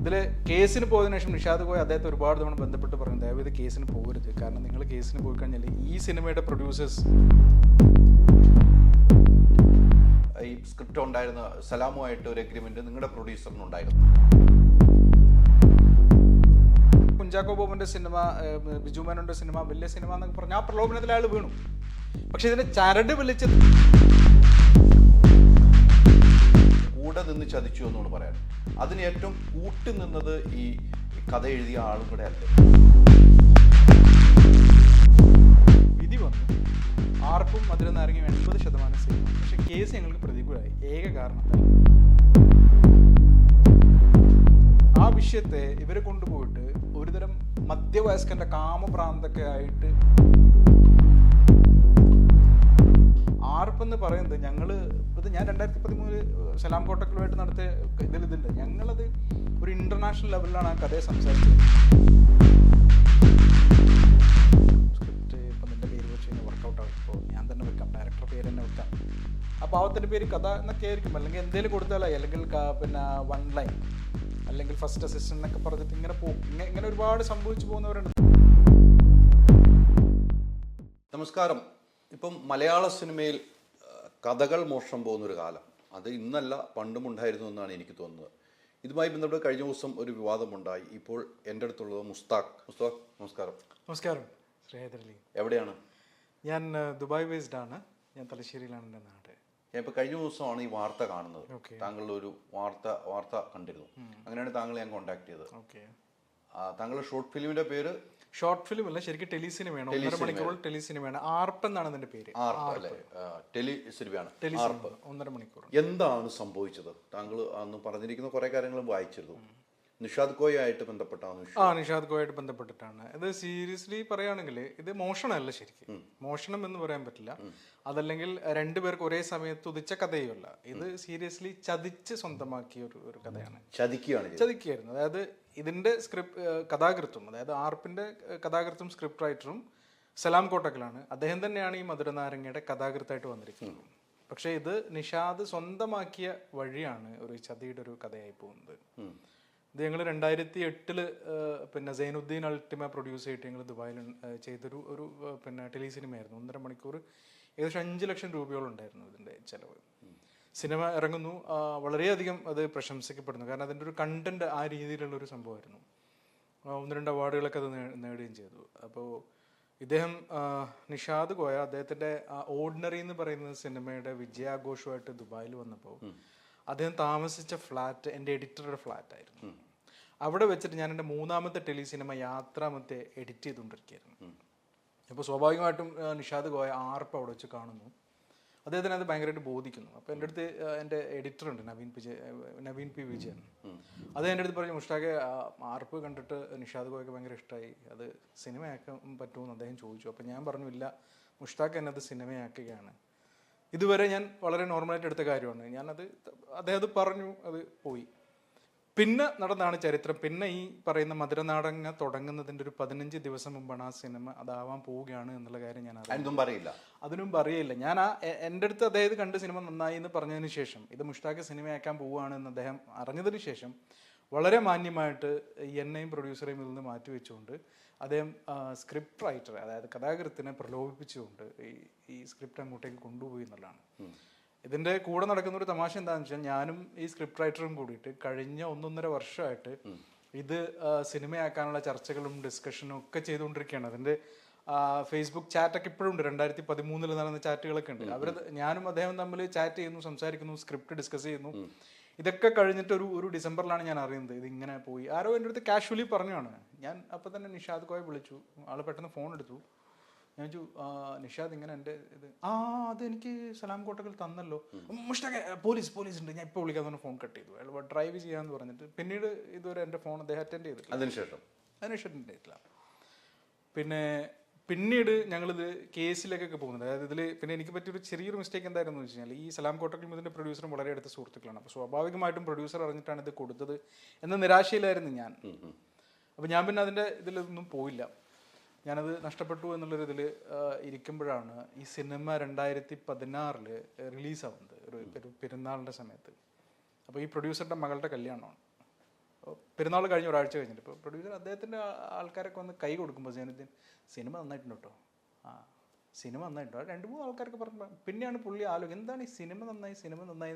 ഇതിൽ കേസിന് പോയതിനു ശേഷം നിഷാദ് പോയി അദ്ദേഹത്തെ ഒരുപാട് തവണ ബന്ധപ്പെട്ട് പറഞ്ഞു ദയവ് ഇത് കേസിന് പോകരുത്. കാരണം നിങ്ങൾ കേസിന് പോയി കഴിഞ്ഞാൽ ഈ സിനിമയുടെ പ്രൊഡ്യൂസേഴ്സ് ഈ സ്ക്രിപ്റ്റ് ഉണ്ടായിരുന്ന സലാമുമായിട്ട് ഒരു അഗ്രിമെന്റ് നിങ്ങളുടെ പ്രൊഡ്യൂസറിനുണ്ടായിരുന്നു കുഞ്ചാക്കോ ബോബന്റെ സിനിമ ബിജു മേനോന്റെ സിനിമ വലിയ സിനിമ എന്നൊക്കെ പറഞ്ഞാൽ ആ പ്രലോഭനത്തിൽ അയാൾ വീണു. പക്ഷെ ഇതിന്റെ ചരട് വിളിച്ച് കൂടെ നിന്ന് ചതിച്ചു എന്നാണ് പറയാൻ അതിന് ഏറ്റവും കൂട്ടി നിന്നത് ഈ കഥ എഴുതിയ ആളും കൂടെ അല്ലേ? വിധി വന്നു. ആർക്കും മധുരം നാരങ്ങയും എൺപത് ശതമാനം സേവനം പക്ഷെ കേസ് ഞങ്ങൾക്ക് പ്രതികൂലമായി. ഏക കാരണം ആ വിഷയത്തെ ഇവരെ കൊണ്ടുപോയിട്ട് ഒരുതരം മധ്യവയസ്കന്റെ കാമഭ്രാന്തൊക്കെ ആയിട്ട് ആർപ്പെന്ന് പറയുന്നത് ഞങ്ങൾ ഇത് ഞാൻ രണ്ടായിരത്തി പതിമൂന്നിൽ സലാം കോട്ടക്കലുമായിട്ട് നടത്തിയ ഇതിൽ ഇതുണ്ട്. ഞങ്ങളത് ഒരു ഇന്റർനാഷണൽ ലെവലിലാണ് ആ കഥയെ സംസാരിച്ചത്. സ്ക്രിപ്റ്റ് ഇപ്പം നിന്റെ പേര് വെച്ച് കഴിഞ്ഞാൽ വർക്കൗട്ട് ആവും. ഇപ്പോൾ ഞാൻ തന്നെ വെക്കാം. ഡയറക്ടർ പേര് തന്നെ വെക്കാം. ആ പാവത്തിന്റെ പേര് കഥ എന്നൊക്കെ ആയിരിക്കും. അല്ലെങ്കിൽ എന്തെങ്കിലും കൊടുത്താലായി അല്ലെങ്കിൽ പിന്നെ വൺ ലൈൻ അല്ലെങ്കിൽ ഫസ്റ്റ് അസിസ്റ്റന്റ് എന്നൊക്കെ പറഞ്ഞിട്ട് ഇങ്ങനെ പോകും ഇങ്ങനെ ഒരുപാട് സംഭവിച്ചു പോകുന്നവരുണ്ട്. നമസ്കാരം. ഇപ്പം മലയാള സിനിമയിൽ കഥകൾ മോഷണം പോകുന്നൊരു കാലം. അത് ഇന്നല്ല പണ്ടും ഉണ്ടായിരുന്നു എന്നാണ് എനിക്ക് തോന്നുന്നത്. ഇതുമായി ബന്ധപ്പെട്ട് കഴിഞ്ഞ ദിവസം ഒരു വിവാദമുണ്ടായി. ഇപ്പോൾ എന്റെ അടുത്തുള്ളത് മുസ്താഖ്. മുസ്താഖ് നമസ്കാരം. നമസ്കാരം ശ്രീഹേദരലി എവിടെയാണ്? ഞാൻ ദുബായ് ബേസ്ഡ് ആണ്. ഞാൻ തലശ്ശേരിയിലാണ് എന്റെ നാട്. ഞാൻ ഇപ്പോൾ കഴിഞ്ഞ ദിവസമാണ് ഈ വാർത്ത കാണുന്നത്. താങ്കളുടെ ഒരു വാർത്ത വാർത്ത കണ്ടിരുന്നു. അങ്ങനെയാണ് താങ്കളെ ഞാൻ കോൺടാക്ട് ചെയ്തത്. താങ്കളുടെ ഷോർട്ട് ഫിലിമിന്റെ പേര് ഷോർട്ട് ഫിലിം അല്ല ശരിക്കും ടെലി സിനിമയാണ് ഒന്നര മണിക്കൂർ ടെലി സിനിമയാണ് ആർപ്പ് എന്നാണ് അതിന്റെ പേര്. ടെലി സിനിമയാണ് ആർപ്പ്. ഒന്നര മണിക്കൂർ. എന്താണ് സംഭവിച്ചത്? താങ്കൾ അന്ന് പറഞ്ഞിരിക്കുന്ന കുറെ കാര്യങ്ങൾ വായിച്ചിരുന്നു. നിഷാദ് കോയ ആയിട്ട് ബന്ധപ്പെട്ടാണ് ആ നിഷാദ് ഗോയായിട്ട് ബന്ധപ്പെട്ടിട്ടാണ്. ഇത് സീരിയസ്ലി പറയുകയാണെങ്കിൽ ഇത് മോഷണമല്ല ശരിക്കും. മോഷണം എന്ന് പറയാൻ പറ്റില്ല. അതല്ലെങ്കിൽ രണ്ടുപേർക്ക് ഒരേ സമയത്ത് ഉദിച്ച കഥയുമല്ല. ഇത് സീരിയസ്ലി ചതിച്ച് സ്വന്തമാക്കിയ ഒരു ഒരു കഥയാണ്. ചതിക്കുകയാണ് ചതിക്കുകയായിരുന്നു. അതായത് ഇതിന്റെ സ്ക്രിപ്റ്റ് കഥാകൃത്തും അതായത് ആർപ്പിന്റെ കഥാകൃത്തും സ്ക്രിപ്റ്റ് റൈറ്ററും സലാം കോട്ടക്കലാണ്. അദ്ദേഹം തന്നെയാണ് ഈ മധുരനാരങ്ങയുടെ കഥാകൃത്തായിട്ട് വന്നിരിക്കുന്നത്. പക്ഷേ ഇത് നിഷാദ് സ്വന്തമാക്കിയ വഴിയാണ് ഒരു ചതിയുടെ ഒരു കഥയായി പോകുന്നത്. ഇത് ഞങ്ങൾ രണ്ടായിരത്തി എട്ടിൽ പിന്നെ സൈനുദ്ദീൻ അൾട്ടിമ പ്രൊഡ്യൂസ് ചെയ്തിട്ട് ഞങ്ങൾ ദുബായിൽ ചെയ്തൊരു ഒരു പിന്നെ ടെലി സിനിമയായിരുന്നു ഒന്നര മണിക്കൂർ ഏകദേശം അഞ്ച് ലക്ഷം രൂപയോളം ഉണ്ടായിരുന്നു ഇതിന്റെ ചെലവ്. സിനിമ ഇറങ്ങുന്നു. വളരെയധികം അത് പ്രശംസിക്കപ്പെടുന്നു. കാരണം അതിന്റെ ഒരു കണ്ടന്റ് ആ രീതിയിലുള്ള ഒരു സംഭവമായിരുന്നു ഒന്ന് രണ്ട് അവാർഡുകളൊക്കെ അത് നേടുകയും ചെയ്തു. അപ്പോൾ ഇദ്ദേഹം നിഷാദ് ഗോയ അദ്ദേഹത്തിന്റെ ഓർഡിനറി എന്ന് പറയുന്ന സിനിമയുടെ വിജയാഘോഷമായിട്ട് ദുബായിൽ വന്നപ്പോൾ അദ്ദേഹം താമസിച്ച ഫ്ലാറ്റ് എന്റെ എഡിറ്ററുടെ ഫ്ലാറ്റ് ആയിരുന്നു അവിടെ വെച്ചിട്ട് ഞാൻ എന്റെ മൂന്നാമത്തെ ടെലി സിനിമ യാത്രാമത്തെ എഡിറ്റ് ചെയ്തുകൊണ്ടിരിക്കുകയായിരുന്നു. അപ്പോൾ സ്വാഭാവികമായിട്ടും നിഷാദ് ഗോയ ആർപ്പ് അവിടെ വെച്ച് കാണുന്നു. അദ്ദേഹത്തിന് അത് ഭയങ്കരമായിട്ട് ബോധിക്കുന്നു. അപ്പോൾ എന്റെ അടുത്ത് എന്റെ എഡിറ്റർ ഉണ്ട് നവീൻ പി നവീൻ പി വിജയൻ. അത് എന്റെ അടുത്ത് പറഞ്ഞു മുഷ്ടാഖെ ആർപ്പ് കണ്ടിട്ട് നിഷാദ് ഗോയ്ക്ക് ഭയങ്കര ഇഷ്ടമായി അത് സിനിമയാക്കാൻ പറ്റുമെന്ന് അദ്ദേഹം ചോദിച്ചു. അപ്പോൾ ഞാൻ പറഞ്ഞു ഇല്ല മുഷ്താഖ് എന്നെ അത് സിനിമയാക്കുകയാണ്. ഇതുവരെ ഞാൻ വളരെ നോർമലായിട്ട് എടുത്ത കാര്യമാണ്. ഞാനത് അദ്ദേഹം അത് പറഞ്ഞു അത് പോയി. പിന്നെ നടന്നാണ് ചരിത്രം. പിന്നെ ഈ പറയുന്ന മധുരനാടങ്ങ തുടങ്ങുന്നതിന്റെ ഒരു പതിനഞ്ച് ദിവസം മുമ്പാണ് ആ സിനിമ അതാവാൻ പോവുകയാണ് എന്നുള്ള കാര്യം ഞാൻ അതിനും പറയില്ല അതിനും അറിയില്ല ഞാൻ ആ എന്റെ അടുത്ത് അദ്ദേഹം കണ്ട് സിനിമ നന്നായി എന്ന് പറഞ്ഞതിന് ശേഷം ഇത് മുഷ്താഖ് സിനിമയാക്കാൻ പോവുകയാണ് എന്ന് അദ്ദേഹം അറിഞ്ഞതിന് ശേഷം വളരെ മാന്യമായിട്ട് എന്നെയും പ്രൊഡ്യൂസറെയും ഇതിൽ നിന്ന് മാറ്റി വെച്ചുകൊണ്ട് അദ്ദേഹം സ്ക്രിപ്റ്റ് റൈറ്റർ അതായത് കഥാകൃത്തിനെ പ്രലോഭിപ്പിച്ചുകൊണ്ട് ഈ ഈ സ്ക്രിപ്റ്റ് അങ്ങോട്ടേക്ക് കൊണ്ടുപോയി എന്നുള്ളതാണ്. ഇതിന്റെ കൂടെ നടക്കുന്ന ഒരു തമാശ എന്താണെന്ന് വെച്ചാൽ ഞാനും ഈ സ്ക്രിപ്റ്റ് റൈറ്ററും കൂടിയിട്ട് കഴിഞ്ഞ ഒന്നൊന്നര വർഷമായിട്ട് ഇത് സിനിമയാക്കാനുള്ള ചർച്ചകളും ഡിസ്കഷനും ഒക്കെ ചെയ്തുകൊണ്ടിരിക്കുകയാണ്. അതിന്റെ ഫേസ്ബുക്ക് ചാറ്റൊക്കെ ഇപ്പോഴും ഉണ്ട്. രണ്ടായിരത്തി പതിമൂന്നിൽ നടന്ന ചാറ്റുകളൊക്കെ ഉണ്ട്. അവർ ഞാനും അദ്ദേഹം തമ്മിൽ ചാറ്റ് ചെയ്യുന്നു സംസാരിക്കുന്നു സ്ക്രിപ്റ്റ് ഡിസ്കസ് ചെയ്യുന്നു. ഇതൊക്കെ കഴിഞ്ഞിട്ട് ഒരു ഒരു ഡിസംബറിലാണ് ഞാൻ അറിയുന്നത്. ഇത് ഇങ്ങനെ പോയി. ആരോ എന്റെ അടുത്ത് കാഷ്വലി പറഞ്ഞാണ് ഞാൻ അപ്പം തന്നെ നിഷാദ് കോയെ വിളിച്ചു. ആൾ പെട്ടെന്ന് ഫോൺ എടുത്തു. ഞാൻ "ആ, നിഷാദ് ഇങ്ങനെ എന്റെ ഇത്. ആ അത് എനിക്ക് സലാം കോട്ടകൾ തന്നല്ലോ. മുഷ്ടാഖെ പോലീസ് പോലീസ് ഉണ്ട് ഞാൻ ഇപ്പോൾ വിളിക്കാൻ ഫോൺ കട്ട് ചെയ്തു. അയാൾ ഡ്രൈവ് ചെയ്യാന്ന് പറഞ്ഞിട്ട് പിന്നീട് ഇതുവരെ എന്റെ ഫോൺ അദ്ദേഹം അറ്റൻഡ് ചെയ്തിട്ടില്ല. അതിനുശേഷം? അതിനുശേഷം അറ്റൻഡ് ചെയ്തിട്ടില്ല. പിന്നെ പിന്നീട് ഞങ്ങളിത് കേസിലേക്കൊക്കെ പോകുന്നത് അതായത് ഇതിൽ പിന്നെ എനിക്ക് പറ്റിയൊരു ചെറിയൊരു മിസ്റ്റേക്ക് എന്തായിരുന്നു വെച്ച് കഴിഞ്ഞാൽ ഈ സലാം കോട്ടക്കൽ ഇതിന്റെ പ്രൊഡ്യൂസറും വളരെ അടുത്ത സുഹൃത്തുക്കളാണ്. അപ്പോൾ സ്വാഭാവികമായിട്ടും പ്രൊഡ്യൂസർ അറിഞ്ഞിട്ടാണ് ഇത് കൊടുത്തത് എന്ന നിരാശയിലായിരുന്നു ഞാൻ. അപ്പോൾ ഞാൻ പിന്നെ അതിന്റെ ഇതിലൊന്നും പോയില്ല. ഞാനത് നഷ്ടപ്പെട്ടു എന്നുള്ളൊരു ഇതിൽ ഇരിക്കുമ്പോഴാണ് ഈ സിനിമ രണ്ടായിരത്തി പതിനാറിൽ റിലീസാവുന്നത് ഒരു പെരുന്നാളിന്റെ സമയത്ത്. അപ്പോൾ ഈ പ്രൊഡ്യൂസറുടെ മകളുടെ കല്യാണമാണ്. പെരുന്നാൾ കഴിഞ്ഞ ഒരാഴ്ച കഴിഞ്ഞിട്ട് ഇപ്പോൾ പ്രൊഡ്യൂസർ അദ്ദേഹത്തിന്റെ ആൾക്കാരൊക്കെ വന്ന് കൈ കൊടുക്കുമ്പോൾ ജൈനുദ്ദീൻ സിനിമ നന്നായിട്ടുണ്ട് കേട്ടോ ആ സിനിമ നന്നായിട്ടോ രണ്ട് മൂന്ന് ആൾക്കാരൊക്കെ പറഞ്ഞു പിന്നെയാണ് പുള്ളി ആലോചിക്കുക എന്താണ് ഈ സിനിമ നന്നായി സിനിമ നന്നായി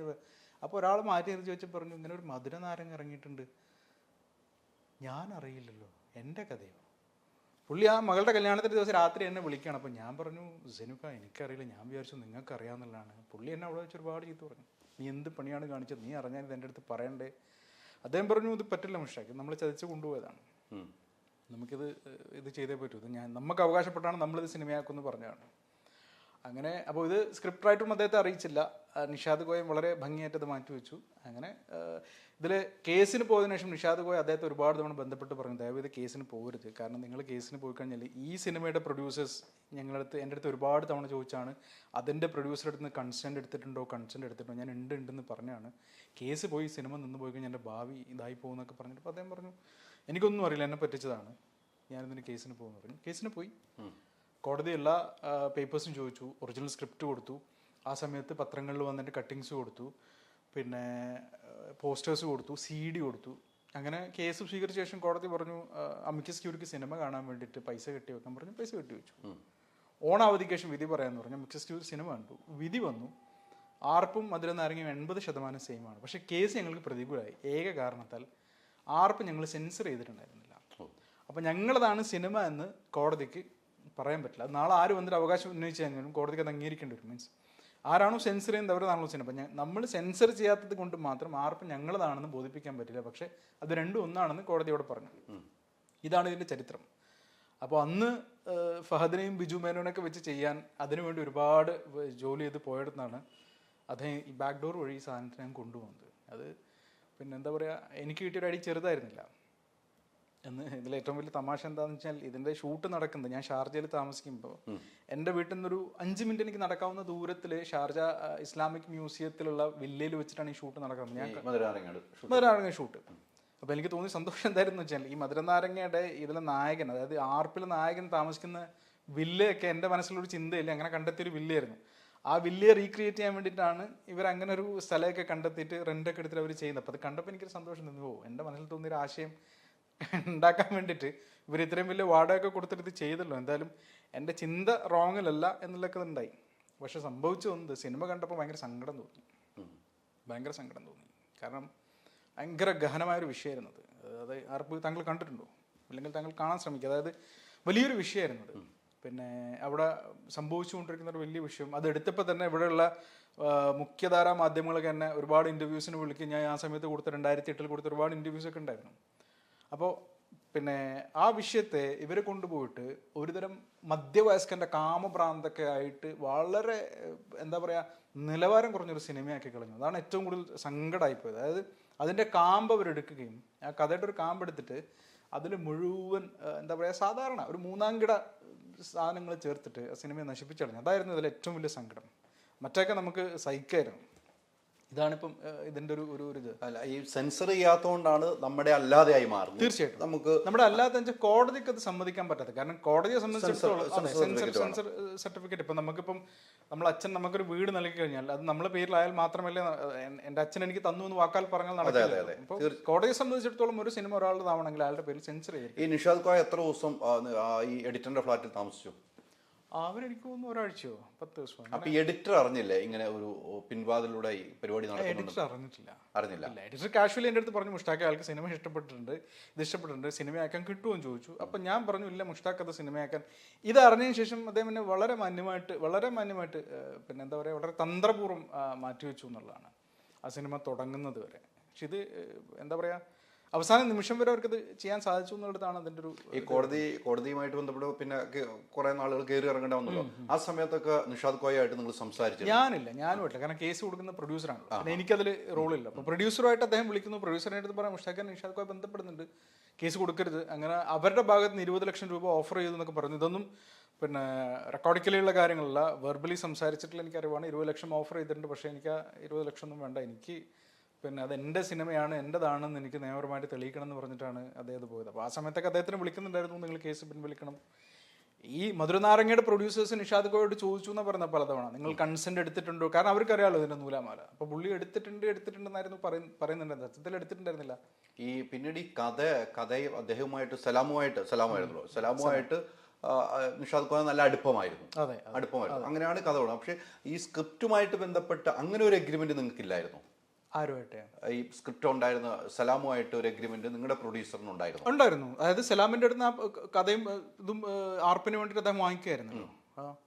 അപ്പോൾ ഒരാൾ മാറ്റി നിർത്തി ചോദിച്ചു പറഞ്ഞു ഇങ്ങനെ ഒരു മധുര നാരങ്ങ ഇറങ്ങിയിട്ടുണ്ട്. ഞാൻ അറിയില്ലല്ലോ എന്റെ കഥയോ? പുള്ളി ആ മകളുടെ കല്യാണത്തിന്റെ ദിവസം രാത്രി എന്നെ വിളിക്കുകയാണ്. അപ്പോൾ ഞാൻ പറഞ്ഞു സെനുക്ക എനിക്കറിയില്ല. ഞാൻ വിചാരിച്ചു നിങ്ങൾക്ക് അറിയാമെന്നുള്ളതാണ് പുള്ളി എന്നെ അവിടെ വെച്ച് ഒരുപാട് ചീത്ത പറഞ്ഞു. നീ എന്ത് പണിയാണ് കാണിച്ചത്? നീ അറിഞ്ഞാൽ ഇത് എന്റെ അടുത്ത് പറയണ്ടേ? അദ്ദേഹം പറഞ്ഞു ഇത് പറ്റില്ല മുഷാക്ക് നമ്മൾ ചതിച്ച് കൊണ്ടുപോയതാണ്. നമുക്കിത് ഇത് ചെയ്തേ പറ്റൂ. ഇത് ഞാൻ നമുക്ക് അവകാശപ്പെട്ടാണ് നമ്മളിത് സിനിമയാക്കുമെന്ന് പറഞ്ഞതാണ്. അങ്ങനെ അപ്പോൾ ഇത് സ്ക്രിപ്റ്റായിട്ടും അദ്ദേഹത്തെ അറിയിച്ചില്ല. നിഷാദ് ഗോയം വളരെ ഭംഗിയായിട്ട് അത് മാറ്റിവെച്ചു. അങ്ങനെ ഇതിൽ കേസിന് പോയതിനു ശേഷം നിഷാദ് ഗോയ അദ്ദേഹത്തെ ഒരുപാട് തവണ ബന്ധപ്പെട്ട് പറഞ്ഞു ദയവ് ഇത് കേസിന് പോകരുത്. കാരണം നിങ്ങൾ കേസിന് പോയി കഴിഞ്ഞാൽ ഈ സിനിമയുടെ പ്രൊഡ്യൂസേഴ്സ് ഞങ്ങളുടെ അടുത്ത് എന്റെ അടുത്ത് ഒരുപാട് തവണ ചോദിച്ചാണ് അതിന്റെ പ്രൊഡ്യൂസറുടെ അടുത്ത് നിന്ന് കൺസെന്റ് എടുത്തിട്ടുണ്ടോ കൺസെന്റ് എടുത്തിട്ടുണ്ടോ ഞാൻ ഉണ്ട് ഉണ്ടെന്ന് പറഞ്ഞാണ്. കേസ് പോയി സിനിമ നിന്ന് പോയി കഴിഞ്ഞാൽ എന്റെ ഭാവി ഇതായി പോകുന്നൊക്കെ പറഞ്ഞിട്ട് അപ്പോൾ അദ്ദേഹം പറഞ്ഞു എനിക്കൊന്നും അറിയില്ല എന്നെ പറ്റിച്ചതാണ്. ഞാനിതിന് കേസിന് പോകുമെന്ന് പറഞ്ഞു. കേസിന് പോയി. കോടതി എല്ലാ പേപ്പേഴ്സും ചോദിച്ചു ഒറിജിനൽ സ്ക്രിപ്റ്റ് കൊടുത്തു. ആ സമയത്ത് പത്രങ്ങളിൽ വന്നിട്ട് കട്ടിങ്സ് കൊടുത്തു. പിന്നെ പോസ്റ്റേഴ്സ് കൊടുത്തു സി ഡി കൊടുത്തു. അങ്ങനെ കേസ് സ്വീകരിച്ച ശേഷം കോടതി പറഞ്ഞു അമിക്കസ് ക്യൂരിക്ക് സിനിമ കാണാൻ വേണ്ടിയിട്ട് പൈസ കെട്ടി വെക്കാൻ പറഞ്ഞു. പൈസ കെട്ടി വെച്ചു. ഓണാവധിക്ക് ശേഷം വിധി പറയാമെന്ന് പറഞ്ഞു. അമിക്കസ് ക്യൂർ സിനിമ കണ്ടു. വിധി വന്നു. ആർപ്പും മധുരം നാരങ്ങയും എൺപത് ശതമാനം സെയിം ആണ്. പക്ഷേ കേസ് ഞങ്ങൾക്ക് പ്രതികൂലമായി. ഏക കാരണത്താൽ ആർപ്പ് ഞങ്ങൾ സെൻസർ ചെയ്തിട്ടുണ്ടായിരുന്നില്ല. അപ്പം ഞങ്ങളതാണ് സിനിമ എന്ന് കോടതിക്ക് പറയാൻ പറ്റില്ല. നാളെ ആര് വന്നിട്ട് അവകാശം ഉന്നയിച്ചു കഴിഞ്ഞാലും കോടതിക്ക് അത് അംഗീകരിക്കേണ്ടി വരും. മീൻസ് ആരാണോ സെൻസർ ചെയ്യുന്നത് അവരതാണല്ലോ സിനിമ അപ്പം നമ്മൾ സെൻസർ ചെയ്യാത്തത് കൊണ്ട് മാത്രം ആർക്കും ഞങ്ങളതാണെന്ന് ബോധിപ്പിക്കാൻ പറ്റില്ല. പക്ഷേ അത് രണ്ടും ഒന്നാണെന്ന് കോടതിയോട് പറഞ്ഞു. ഇതാണ് ഇതിന്റെ ചരിത്രം. അപ്പോൾ അന്ന് ഫഹദിനെയും ബിജു മേനോനൊക്കെ വെച്ച് ചെയ്യാൻ അതിനുവേണ്ടി ഒരുപാട് ജോലി ചെയ്ത് പോയിടത്താണ് അദ്ദേഹം ഈ ബാക്ക് ഡോർ വഴി ഈ സാധനത്തിന് ഞാൻ കൊണ്ടുപോകുന്നത്. അത് പിന്നെ എന്താ പറയുക എനിക്ക് കിട്ടിയൊരു അടി ചെറുതായിരുന്നില്ല. എന്ന് ഇതിൽ ഏറ്റവും വലിയ തമാശ എന്താണെന്ന് വെച്ചാൽ ഇതിന്റെ ഷൂട്ട് നടക്കുന്നത് ഞാൻ ഷാർജയിൽ താമസിക്കുമ്പോൾ എന്റെ വീട്ടിൽ നിന്നൊരു അഞ്ച് മിനിറ്റ് എനിക്ക് നടക്കാവുന്ന ദൂരത്തിൽ ഷാർജ ഇസ്ലാമിക് മ്യൂസിയത്തിലുള്ള വില്ലയിൽ വെച്ചിട്ടാണ് ഈ ഷൂട്ട് നടക്കുന്നത്. ഞാൻ മധുരാരങ്ങ ഷൂട്ട്. അപ്പോൾ എനിക്ക് തോന്നി സന്തോഷം എന്തായിരുന്നു വെച്ചാൽ ഈ മധുരനാരങ്ങയുടെ ഇതിലെ നായകൻ അതായത് ആർപ്പിലെ നായകൻ താമസിക്കുന്ന വില്ലയൊക്കെ എന്റെ മനസ്സിലൊരു ചിന്തയില്ല അങ്ങനെ കണ്ടെത്തിയൊരു വില്ലയായിരുന്നു. ആ വില്ലയെ റീക്രിയേറ്റ് ചെയ്യാൻ വേണ്ടിയിട്ടാണ് ഇവർ അങ്ങനെ ഒരു സ്ഥലമൊക്കെ കണ്ടെത്തിയിട്ട് റെന്റൊക്കെ എടുത്തിട്ട് അവർ ചെയ്യുന്നത്. അപ്പോൾ അത് കണ്ടപ്പോൾ എനിക്കൊരു സന്തോഷം നിന്നു പോകും എന്റെ മനസ്സിൽ തോന്നിയൊരു ആശയം ഉണ്ടാക്കാൻ വേണ്ടിയിട്ട് ഇവർ ഇത്രയും വലിയ വാടകയൊക്കെ കൊടുത്തിട്ട് ഇത് ചെയ്തല്ലോ. എന്തായാലും എന്റെ ചിന്ത റോങ്ങിലല്ല എന്നുള്ളതൊക്കെ ഉണ്ടായി പക്ഷെ സംഭവിച്ചു വന്നത് സിനിമ കണ്ടപ്പോൾ ഭയങ്കര സങ്കടം തോന്നി. ഭയങ്കര സങ്കടം തോന്നി. കാരണം ഭയങ്കര ഗഹനമായൊരു വിഷയമായിരുന്നു അത്. അത് ആർപ്പ് താങ്കൾ കണ്ടിട്ടുണ്ടോ? അല്ലെങ്കിൽ താങ്കൾ കാണാൻ ശ്രമിക്കുക. അതായത് വലിയൊരു വിഷയമായിരുന്നു അത്. പിന്നെ അവിടെ സംഭവിച്ചുകൊണ്ടിരിക്കുന്ന ഒരു വലിയ വിഷയം. അത് എടുത്തപ്പോൾ തന്നെ ഇവിടെയുള്ള മുഖ്യധാരാ മാധ്യമങ്ങളൊക്കെ തന്നെ ഒരുപാട് ഇന്റർവ്യൂസിന് വിളിക്കുക ഞാൻ ആ സമയത്ത് കൊടുത്ത രണ്ടായിരത്തി എട്ടിൽ കൊടുത്ത ഒരുപാട് ഇന്റർവ്യൂസ് ഒക്കെ ഉണ്ടായിരുന്നു. അപ്പോൾ പിന്നെ ആ വിഷയത്തെ ഇവരെ കൊണ്ടുപോയിട്ട് ഒരുതരം മധ്യവയസ്കന്റെ കാമഭ്രാന്തൊക്കെ ആയിട്ട് വളരെ എന്താ പറയുക നിലവാരം കുറഞ്ഞൊരു സിനിമയാക്കി കളഞ്ഞു. അതാണ് ഏറ്റവും കൂടുതൽ സങ്കടമായിപ്പോയത് അതായത് അതിന്റെ കാമ്പ് അവരെടുക്കുകയും ആ കഥയുടെ ഒരു കാമ്പ് എടുത്തിട്ട് അതിൽ മുഴുവൻ എന്താ പറയുക സാധാരണ ഒരു മൂന്നാംകിട സാധനങ്ങൾ ചേർത്തിട്ട് ആ സിനിമയെ നശിപ്പിച്ചു കളഞ്ഞു അതായിരുന്നു ഇതിൽ ഏറ്റവും വലിയ സങ്കടം. മറ്റൊക്കെ നമുക്ക് സഹിക്കായിരുന്നു. ഇതാണിപ്പം ഇതിന്റെ ഒരു ഒരു ഇത്. അല്ല ഈ സെൻസർ ചെയ്യാത്തതുകൊണ്ടാണ് നമ്മുടെ അല്ലാതെയായി മാറുന്നത്. തീർച്ചയായിട്ടും. നമുക്ക് നമ്മുടെ അല്ലാതെ കോടതിക്ക് അത് സമ്മതിക്കാൻ പറ്റാത്ത കാരണം കോടതിയെ സംബന്ധിച്ചിടത്തോളം സെൻസർ സെൻസർ സർട്ടിഫിക്കറ്റ് ഇപ്പം നമുക്കിപ്പം നമ്മൾ അച്ഛൻ നമുക്കൊരു വീട് നൽകി കഴിഞ്ഞാൽ അത് നമ്മളെ പേരിലായാൽ മാത്രമല്ലേ എന്റെ എന്റെ അച്ഛൻ എനിക്ക് തന്നു എന്ന് വാക്കാൽ പറഞ്ഞാൽ നടക്കില്ല ഇപ്പോൾ കോടതിയെ സംബന്ധിച്ചിടത്തോളം ഒരു സിനിമ ഒരാളുടെ ആവണമെങ്കിൽ അയാളുടെ പേരിൽ സെൻസർ ചെയ്യും. ഈ നിഷാദ് കോയ എത്ര ദിവസം ഈ എഡിറ്ററിന്റെ ഫ്ലാറ്റിൽ താമസിച്ചു? അവരെനിക്ക് തോന്നുന്നു ഒരാഴ്ചയോ പത്ത് ദിവസമോ അപ്പൊ എഡിറ്റർ അറിഞ്ഞില്ലേ? ഇങ്ങനെ ഒരു പിൻവാതിലൂടെ പരിപാടി എഡിറ്റർ അറിഞ്ഞിട്ടില്ല. അറിഞ്ഞില്ല. എഡിറ്റർ കാഷ്വലി എന്റെ അടുത്ത് പറഞ്ഞു മുഷ്താഖ് ആൾക്ക് സിനിമ ഇഷ്ടപ്പെട്ടിട്ടുണ്ട് ഇത് ഇഷ്ടപ്പെട്ടിട്ടുണ്ട് സിനിമയാക്കാൻ കിട്ടുമോ എന്ന് ചോദിച്ചു. അപ്പൊ ഞാൻ പറഞ്ഞു ഇല്ല മുഷ്താഖ് അത് സിനിമയാക്കാൻ ഇത് അറിഞ്ഞതിന് ശേഷം അദ്ദേഹം എന്നെ വളരെ മാന്യമായിട്ട് വളരെ മാന്യമായിട്ട് പിന്നെ എന്താ പറയുക വളരെ തന്ത്രപൂർവം മാറ്റിവെച്ചു എന്നുള്ളതാണ് ആ സിനിമ തുടങ്ങുന്നത് വരെ. പക്ഷെ ഇത് എന്താ പറയുക അവസാന നിമിഷം വരെ അവർക്കത് ചെയ്യാൻ സാധിച്ചു എന്നുള്ളതാണ് അതിന്റെ ഒരു ഈ കോടതി കോടതിയുമായിട്ട് ബന്ധപ്പെട്ട് പിന്നെ കുറെ നാളുകൾ കയറി ഇറങ്ങേണ്ട വന്നല്ലോ. ആ സമയത്തൊക്കെ നിഷാദ് കോയായിട്ട് നിങ്ങൾ സംസാരിച്ചു ഞാനില്ല ഞാനും ഇല്ല കാരണം കേസ് കൊടുക്കുന്ന പ്രൊഡ്യൂസറാണ് പിന്നെ എനിക്കതിൽ റോളില്ല. അപ്പോൾ പ്രൊഡ്യൂസറുമായിട്ട് അദ്ദേഹം വിളിക്കുന്നു. പ്രൊഡ്യൂസറിന്റെ അടുത്ത് പറയാം മുഷ്താഖ് നിഷാദ് കോയ ബന്ധപ്പെടുന്നുണ്ട്. കേസ് കൊടുക്കരുത്. അങ്ങനെ അവരുടെ ഭാഗത്ത് നിന്ന് ഇരുപത് ലക്ഷം രൂപ ഓഫർ ചെയ്തു എന്നൊക്കെ പറഞ്ഞു. ഇതൊന്നും പിന്നെ റെക്കോർഡിക്കലിയുള്ള കാര്യങ്ങളല്ല. വെർബലി സംസാരിച്ചിട്ടുള്ള എനിക്കറിവാണ് ഇരുപത് ലക്ഷം ഓഫർ ചെയ്തിട്ടുണ്ട്. പക്ഷേ എനിക്ക് ആ ഇരുപത് ലക്ഷം ഒന്നും വേണ്ട. എനിക്ക് പിന്നെ അത് എന്റെ സിനിമയാണ് എന്റെതാണെന്ന് എനിക്ക് നിയമപരമായിട്ട് തെളിയിക്കണം എന്ന് പറഞ്ഞിട്ടാണ് അദ്ദേഹം പോയത്. അപ്പോൾ ആ സമയത്തൊക്കെ അദ്ദേഹത്തിന് വിളിക്കുന്നുണ്ടായിരുന്നു നിങ്ങൾ കേസ് പിൻവലിക്കണം. ഈ മധുരനാരങ്ങയുടെ പ്രൊഡ്യൂസേഴ്സ് നിഷാദ് കോയോട് ചോദിച്ചു എന്ന് പറഞ്ഞ പലതവണ. നിങ്ങൾ കൺസെന്റ് എടുത്തിട്ടുണ്ടോ? കാരണം അവർക്കറിയാലോ ഇതിന്റെ നൂലാമാല. അപ്പൊ പുള്ളി എടുത്തിട്ടുണ്ട് എടുത്തിട്ടുണ്ടെന്നായിരുന്നു പറയ- പറയുന്നുണ്ട് സത്യത്തിൽ എടുത്തിട്ടുണ്ടായിരുന്നില്ല. ഈ പിന്നീട് ഈ കഥ കഥയും അദ്ദേഹവുമായിട്ട് സലാമുമായിട്ട് സലാമായിരുന്നല്ലോ. സലാമുമായിട്ട് നിഷാദ് ഖാൻ നല്ല അടുപ്പമായിരുന്നു. അടുപ്പമായിരുന്നു. അങ്ങനെയാണ് കഥ പക്ഷേ ഈ സ്ക്രിപ്റ്റുമായിട്ട് ബന്ധപ്പെട്ട് അങ്ങനെ ഒരു അഗ്രിമെന്റ് നിങ്ങൾക്ക് ഇല്ലായിരുന്നു ആരുമായിട്ട്? ഈ സ്ക്രിപ്റ്റ് ഉണ്ടായിരുന്ന സലാമുമായിട്ട് ഒരു അഗ്രിമെന്റ് നിങ്ങളുടെ പ്രൊഡ്യൂസറിന് ഉണ്ടായിരുന്നു? ഉണ്ടായിരുന്നു. അതായത് സലാമിന്റെ അടുത്ത് ആ കഥയും ഇതും ആർപ്പിന് വേണ്ടിയിട്ട് അദ്ദേഹം വാങ്ങിക്കുമായിരുന്നു.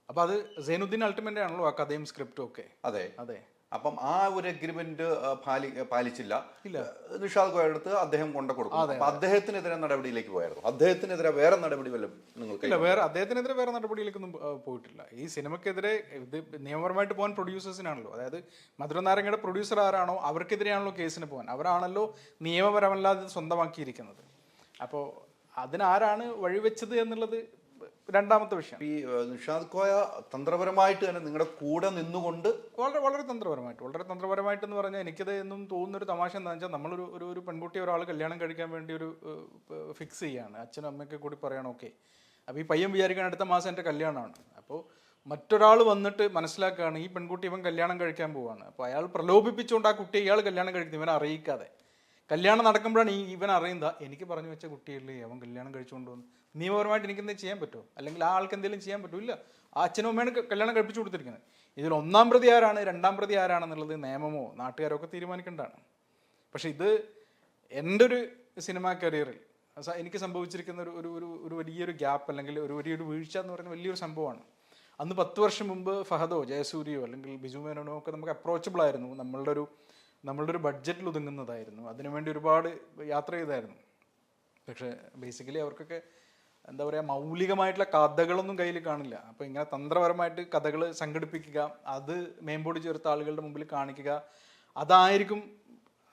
അപ്പൊ അത് സൈനുദ്ദീൻ അൾട്ടിമേറ്റ് ആണല്ലോ ആ കഥയും സ്ക്രിപ്റ്റും ഒക്കെ. അതെ. അതെ. അപ്പം ആ ഒരു അഗ്രിമെന്റ് പാലി പാലിച്ചില്ല. നിഷാദ് കോയുടെ അടുത്ത് അദ്ദേഹം കൊണ്ട കൊടുക്കും അപ്പൊ അദ്ദേഹത്തിനെതിരെ നടപടിയിലേക്ക് പോയായിരുന്നു. അദ്ദേഹത്തിനെതിരെ വേറെ നടപടി വല്ലതും നിങ്ങൾക്ക് ഇല്ല വേറെ അദ്ദേഹത്തിനെതിരെ വേറെ നടപടിയിലേക്കൊന്നും പോയിട്ടില്ല. ഈ സിനിമക്കെതിരെ ഇത് നിയമപരമായിട്ട് പോകാൻ പ്രൊഡ്യൂസേഴ്സിനാണല്ലോ. അതായത് മധുരനാരങ്ങയുടെ പ്രൊഡ്യൂസർ ആരാണോ അവർക്കെതിരെയാണല്ലോ കേസിന് പോകാൻ. അവരാണല്ലോ നിയമപരമല്ലാതെ സ്വന്തമാക്കിയിരിക്കുന്നത്. അപ്പോൾ അതിനാരാണ് വഴിവെച്ചത് എന്നുള്ളത് രണ്ടാമത്തെ വിഷയം. ഈ നിഷാദ് കോയ തന്ത്രപരമായിട്ട് തന്നെ നിങ്ങളുടെ കൂടെ നിന്നുകൊണ്ട് വളരെ വളരെ തന്ത്രപരമായിട്ട് വളരെ തന്ത്രപരമായിട്ട് എന്ന് പറഞ്ഞാൽ എനിക്കത് എന്നും തോന്നുന്ന ഒരു തമാശ എന്താണെന്ന് വെച്ചാൽ നമ്മളൊരു ഒരു ഒരു പെൺകുട്ടി ഒരാൾ കല്യാണം കഴിക്കാൻ വേണ്ടി ഒരു ഫിക്സ് ചെയ്യാണ്. അച്ഛനും അമ്മയ്ക്ക് കൂടി പറയണം ഓക്കെ അപ്പോൾ ഈ പയ്യൻ വിചാരിക്കാൻ അടുത്ത മാസം എന്റെ കല്യാണമാണ്. അപ്പോൾ മറ്റൊരാൾ വന്നിട്ട് മനസ്സിലാക്കുകയാണ് ഈ പെൺകുട്ടി ഇവൻ കല്യാണം കഴിക്കാൻ പോവാണ്. അപ്പോൾ അയാൾ പ്രലോഭിപ്പിച്ചുകൊണ്ട് ആ കുട്ടിയെ ഇയാൾ കല്യാണം കഴിക്കുന്നു ഇവനെ അറിയിക്കാതെ. കല്യാണം നടക്കുമ്പോഴാണ് ഈ ഇവൻ അറിയുന്നത് എനിക്ക് പറഞ്ഞു വെച്ച കുട്ടിയല്ലേ അവൻ കല്യാണം കഴിച്ചുകൊണ്ട് വന്നു. നിയമപരമായിട്ട് എനിക്ക് എന്തെങ്കിലും ചെയ്യാൻ പറ്റുമോ? അല്ലെങ്കിൽ ആ ആൾക്ക് എന്തെങ്കിലും ചെയ്യാൻ പറ്റുമോ? ഇല്ല. ആ അച്ഛനും അമ്മയാണ് കല്യാണം കഴിപ്പിച്ചു കൊടുത്തിരിക്കുന്നത്. ഇതിൽ ഒന്നാം പ്രതി ആരാണ് രണ്ടാം പ്രതി ആരാണെന്നുള്ളത് നിയമമോ നാട്ടുകാരോ ഒക്കെ തീരുമാനിക്കേണ്ടതാണ്. പക്ഷെ ഇത് എന്റെ ഒരു സിനിമാ കരിയറിൽ എനിക്ക് സംഭവിച്ചിരിക്കുന്ന ഒരു ഒരു ഒരു വലിയൊരു ഗ്യാപ്പ് അല്ലെങ്കിൽ ഒരു വലിയൊരു വീഴ്ച എന്ന് പറയുന്ന വലിയൊരു സംഭവമാണ്. അന്ന് പത്ത് വർഷം മുമ്പ് ഫഹദോ ജയസൂര്യയോ അല്ലെങ്കിൽ ബിജു മേനോനോ ഒക്കെ നമുക്ക് അപ്രോച്ചബിൾ ആയിരുന്നു. നമ്മളുടെ ഒരു നമ്മളുടെ ഒരു ബഡ്ജറ്റിൽ ഒതുങ്ങുന്നതായിരുന്നു. അതിനുവേണ്ടി ഒരുപാട് യാത്ര ചെയ്തായിരുന്നു. പക്ഷേ ബേസിക്കലി അവർക്കൊക്കെ എന്താ പറയുക മൗലികമായിട്ടുള്ള കഥകളൊന്നും കയ്യിൽ കാണില്ല. അപ്പോൾ ഇങ്ങനെ തന്ത്രപരമായിട്ട് കഥകൾ സംഘടിപ്പിക്കുക അത് മേമ്പോടി ചേർത്ത ആളുകളുടെ മുമ്പിൽ കാണിക്കുക അതായിരിക്കും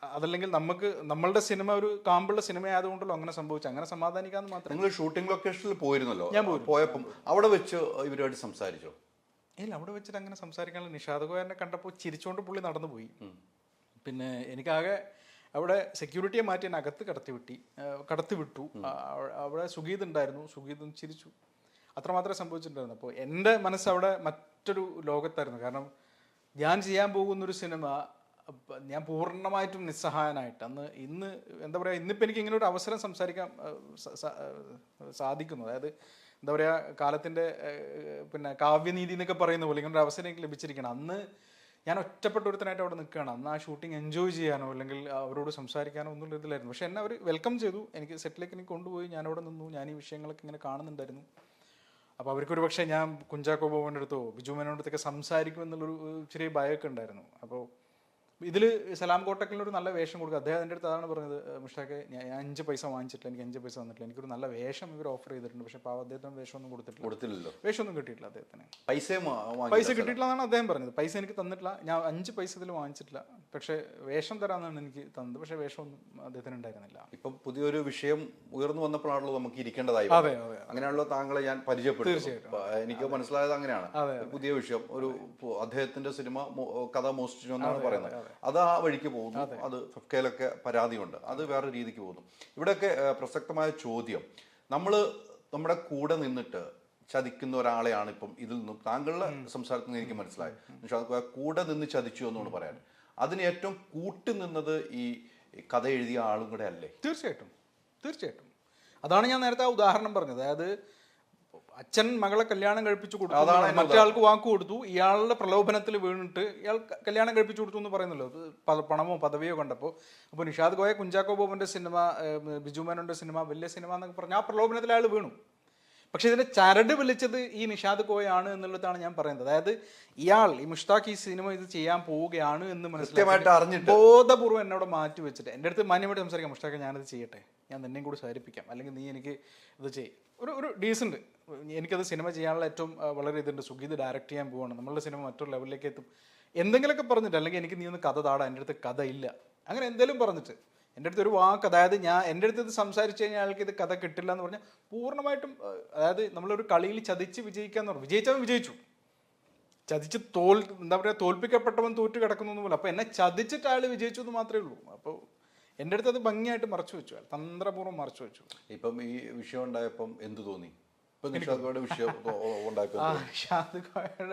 അതല്ലെങ്കിൽ നമുക്ക് നമ്മളുടെ സിനിമ ഒരു കാമ്പുള്ള സിനിമ ആയതുകൊണ്ടല്ലോ അങ്ങനെ സംഭവിച്ചു അങ്ങനെ സമാധാനിക്കാന്ന് മാത്രം. നിങ്ങൾ ഷൂട്ടിംഗ് ലൊക്കേഷനിൽ പോയിരുന്നല്ലോ? ഞാൻ. പോയപ്പം അവിടെ വെച്ച് ഇവരുമായിട്ട് സംസാരിച്ചോ? ഇല്ല അവിടെ വെച്ചിട്ട് അങ്ങനെ സംസാരിക്കാനുള്ള നിഷാദ് കോയറിനെ കണ്ടപ്പോൾ ചിരിച്ചുകൊണ്ട് പുള്ളി നടന്നു പോയി പിന്നെ എനിക്കാകെ അവിടെ സെക്യൂരിറ്റിയെ മാറ്റി എന്നെ അകത്ത് കടത്തി വിട്ടി കടത്തി വിട്ടു. അവിടെ സുഗീത് ഉണ്ടായിരുന്നു. സുഗീത് ചിരിച്ചു. അത്രമാത്രമേ സംഭവിച്ചിട്ടുണ്ടായിരുന്നു. അപ്പോൾ എന്റെ മനസ്സവിടെ മറ്റൊരു ലോകത്തായിരുന്നു. കാരണം ഞാൻ ചെയ്യാൻ പോകുന്നൊരു സിനിമ ഞാൻ പൂർണമായിട്ടും നിസ്സഹായനായിട്ട് അന്ന് ഇന്ന് എന്താ പറയുക ഇന്നിപ്പോൾ എനിക്ക് ഇങ്ങനെ ഒരു അവസരം സംസാരിക്കാൻ സാധിക്കുന്നു. അതായത് എന്താ പറയുക കാലത്തിന്റെ പിന്നെ കാവ്യനീതി എന്നൊക്കെ പറയുന്ന പോലെ ഇങ്ങനൊരു അവസരം എനിക്ക് ലഭിച്ചിരിക്കണം. അന്ന് ഞാൻ ഒറ്റപ്പെട്ട ഒരുത്തനായിട്ട് അവിടെ നിൽക്കുകയാണ്. അന്ന് ആ ഷൂട്ടിംഗ് എൻജോയ് ചെയ്യാനോ അല്ലെങ്കിൽ അവരോട് സംസാരിക്കാനോ ഒന്നും ഇതിലായിരുന്നു. പക്ഷെ എന്നെ അവർ വെൽക്കം ചെയ്തു. എനിക്ക് സെറ്റിലേക്ക് എനിക്ക് കൊണ്ടുപോയി. ഞാൻ അവിടെ നിന്നു. ഞാൻ ഈ വിഷയങ്ങളൊക്കെ ഇങ്ങനെ കാണുന്നുണ്ടായിരുന്നു. അപ്പോൾ അവർക്കൊരു പക്ഷേ ഞാൻ കുഞ്ചാക്കോ ബോബന്റെ അടുത്തോ ബിജു മേനോന്റെ അടുത്തൊക്കെ സംസാരിക്കും എന്നുള്ളൊരു ഒരു ചെറിയ ഭയമൊക്കെ ഉണ്ടായിരുന്നു. അപ്പോൾ ഇതിൽ സലാം കോട്ടക്കലിന് ഒരു നല്ല വേഷം കൊടുക്കുക. അദ്ദേഹം എന്റെ അടുത്ത് അതാണ് പറഞ്ഞത് മുഷ്ടാക്കെ ഞാൻ അഞ്ച് പൈസ വാങ്ങിച്ചിട്ടില്ല എനിക്ക് അഞ്ച് പൈസ തന്നിട്ടില്ല എനിക്കൊരു നല്ല വേഷം ഇവർ ഓഫർ ചെയ്തിട്ടുണ്ട്. പക്ഷേ പാവം അദ്ദേഹത്തിന് വേഷമൊന്നും കൊടുത്തിട്ടില്ല. കൊടുത്തില്ലല്ലോ. വേഷമൊന്നും കിട്ടിയിട്ടില്ല അദ്ദേഹത്തിന്. പൈസ. പൈസ കിട്ടിയിട്ടില്ല എന്നാണ് അദ്ദേഹം പറഞ്ഞത്. പൈസ എനിക്ക് തന്നിട്ടില്ല ഞാൻ അഞ്ച് പൈസ ഇതിൽ വാങ്ങിച്ചിട്ടില്ല. പക്ഷേ വേഷം തരാമെന്നാണ് എനിക്ക് തന്നത്. പക്ഷേ വേഷമൊന്നും അദ്ദേഹത്തിന് ഉണ്ടായിരുന്നില്ല ഇപ്പം പുതിയൊരു വിഷയം ഉയർന്നു വന്നപ്പോഴാണല്ലോ നമുക്ക് ഇരിക്കേണ്ടതായി അതെ അതെ അങ്ങനെയാണല്ലോ താങ്കളെ ഞാൻ പരിചയപ്പെട്ടു എനിക്ക് മനസ്സിലായത് അങ്ങനെയാണ്. പുതിയ വിഷയം ഒരു അദ്ദേഹത്തിന്റെ സിനിമ കഥ മോഷ്ടിച്ചു എന്നാണ് പറയുന്നത്. അത്. ആ വഴിക്ക് പോകുന്നു. അത്. ഫിഫ്കയിലൊക്കെ പരാതിയുണ്ട്. അത് വേറെ രീതിക്ക് പോകുന്നു. ഇവിടെയൊക്കെ പ്രസക്തമായ ചോദ്യം. നമ്മൾ നമ്മുടെ കൂടെ നിന്നിട്ട് ചതിക്കുന്ന ഒരാളെയാണ് ഇപ്പം ഇതിൽ നിന്നും താങ്കളുടെ സംസാരത്തിൽ നിന്ന് എനിക്ക് മനസ്സിലായി കൂടെ നിന്ന് ചതിച്ചു എന്നോട് പറയാൻ. അതിന് ഏറ്റവും കൂട്ടി നിന്നത് ഈ കഥ എഴുതിയ ആളും കൂടെ അല്ലേ? തീർച്ചയായിട്ടും. തീർച്ചയായിട്ടും. അതാണ് ഞാൻ നേരത്തെ ആ ഉദാഹരണം പറഞ്ഞത്. അതായത് അച്ഛൻ മകളെ കല്യാണം കഴിപ്പിച്ചു കൊടുത്തു മറ്റൊരാൾക്ക് വാക്ക് കൊടുത്തു ഇയാളുടെ പ്രലോഭനത്തിൽ വീണിട്ട് ഇയാൾ കല്യാണം കഴിപ്പിച്ചു കൊടുത്തു എന്ന് പറയുന്നല്ലോ. പണമോ പദവിയോ കണ്ടപ്പോൾ അപ്പോൾ നിഷാദ് ഗോയ കുഞ്ചാക്കോ ബോബന്റെ സിനിമ ബിജു മേനോന്റെ സിനിമ വലിയ സിനിമ എന്നൊക്കെ പറഞ്ഞാൽ ആ പ്രലോഭനത്തിൽ അയാൾ വീണു. പക്ഷെ ഇതിന്റെ ചരട് വിളിച്ചത് ഈ നിഷാദ് കോയാണ് എന്നുള്ളതാണ് ഞാൻ പറയുന്നത്. അതായത് ഇയാൾ ഈ മുഷ്താഖ് ഈ സിനിമ ഇത് ചെയ്യാൻ പോവുകയാണ് എന്ന് മനസ്സിലാക്കി. ബോധപൂർവം എന്നോട് മാറ്റി വെച്ചിട്ട് എന്റെ അടുത്ത് മാന്യമായിട്ട് സംസാരിക്കാം. മുഷ്താഖ് ഞാനത് ചെയ്യട്ടെ. ഞാൻ നിന്നെയും കൂടി സഹരിപ്പിക്കാം. അല്ലെങ്കിൽ നീ എനിക്ക് ഇത് ചെയ്യും. ഒരു ഒരു ഡീസന്റ് എനിക്കത് സിനിമ ചെയ്യാനുള്ള ഏറ്റവും വളരെ ഇതുണ്ട്. സുഗീത് ഡയറക്റ്റ് ചെയ്യാൻ പോവാണ്. നമ്മളുടെ സിനിമ മറ്റൊരു ലെവലിലേക്ക് എത്തും. എന്തെങ്കിലുമൊക്കെ പറഞ്ഞിട്ട് അല്ലെങ്കിൽ എനിക്ക് നീ ഒന്ന് കഥ താടാ എന്റെ അടുത്ത് കഥ ഇല്ല അങ്ങനെ എന്തെങ്കിലും പറഞ്ഞിട്ട്. എന്റെ അടുത്ത് ഒരു വാക്ക് അതായത് ഞാൻ എന്റെ അടുത്ത് ഇത് സംസാരിച്ചു കഴിഞ്ഞാൽ അയാൾക്ക് ഇത് കഥ കിട്ടില്ല എന്ന് പറഞ്ഞാൽ പൂർണമായിട്ടും അതായത് നമ്മളൊരു കളിയിൽ ചതിച്ച് വിജയിക്കുക എന്ന് പറഞ്ഞു. വിജയിച്ചവൻ വിജയിച്ചു. ചതിച്ച് തോൽ എന്താ പറയുക തോൽപ്പിക്കപ്പെട്ടവൻ തോറ്റ് കിടക്കുന്നു പോലെ. അപ്പോൾ എന്നെ ചതിച്ചിട്ട് അയാൾ വിജയിച്ചു എന്ന് മാത്രമേ ഉള്ളൂ. അപ്പോൾ എന്റെ അടുത്ത് അത് ഭംഗിയായിട്ട് മറച്ചു വെച്ചു. അയാൾ തന്ത്രപൂർവം മറച്ചു വെച്ചു. ഇപ്പം ഈ വിഷയം ഉണ്ടായപ്പം എന്ത് തോന്നി?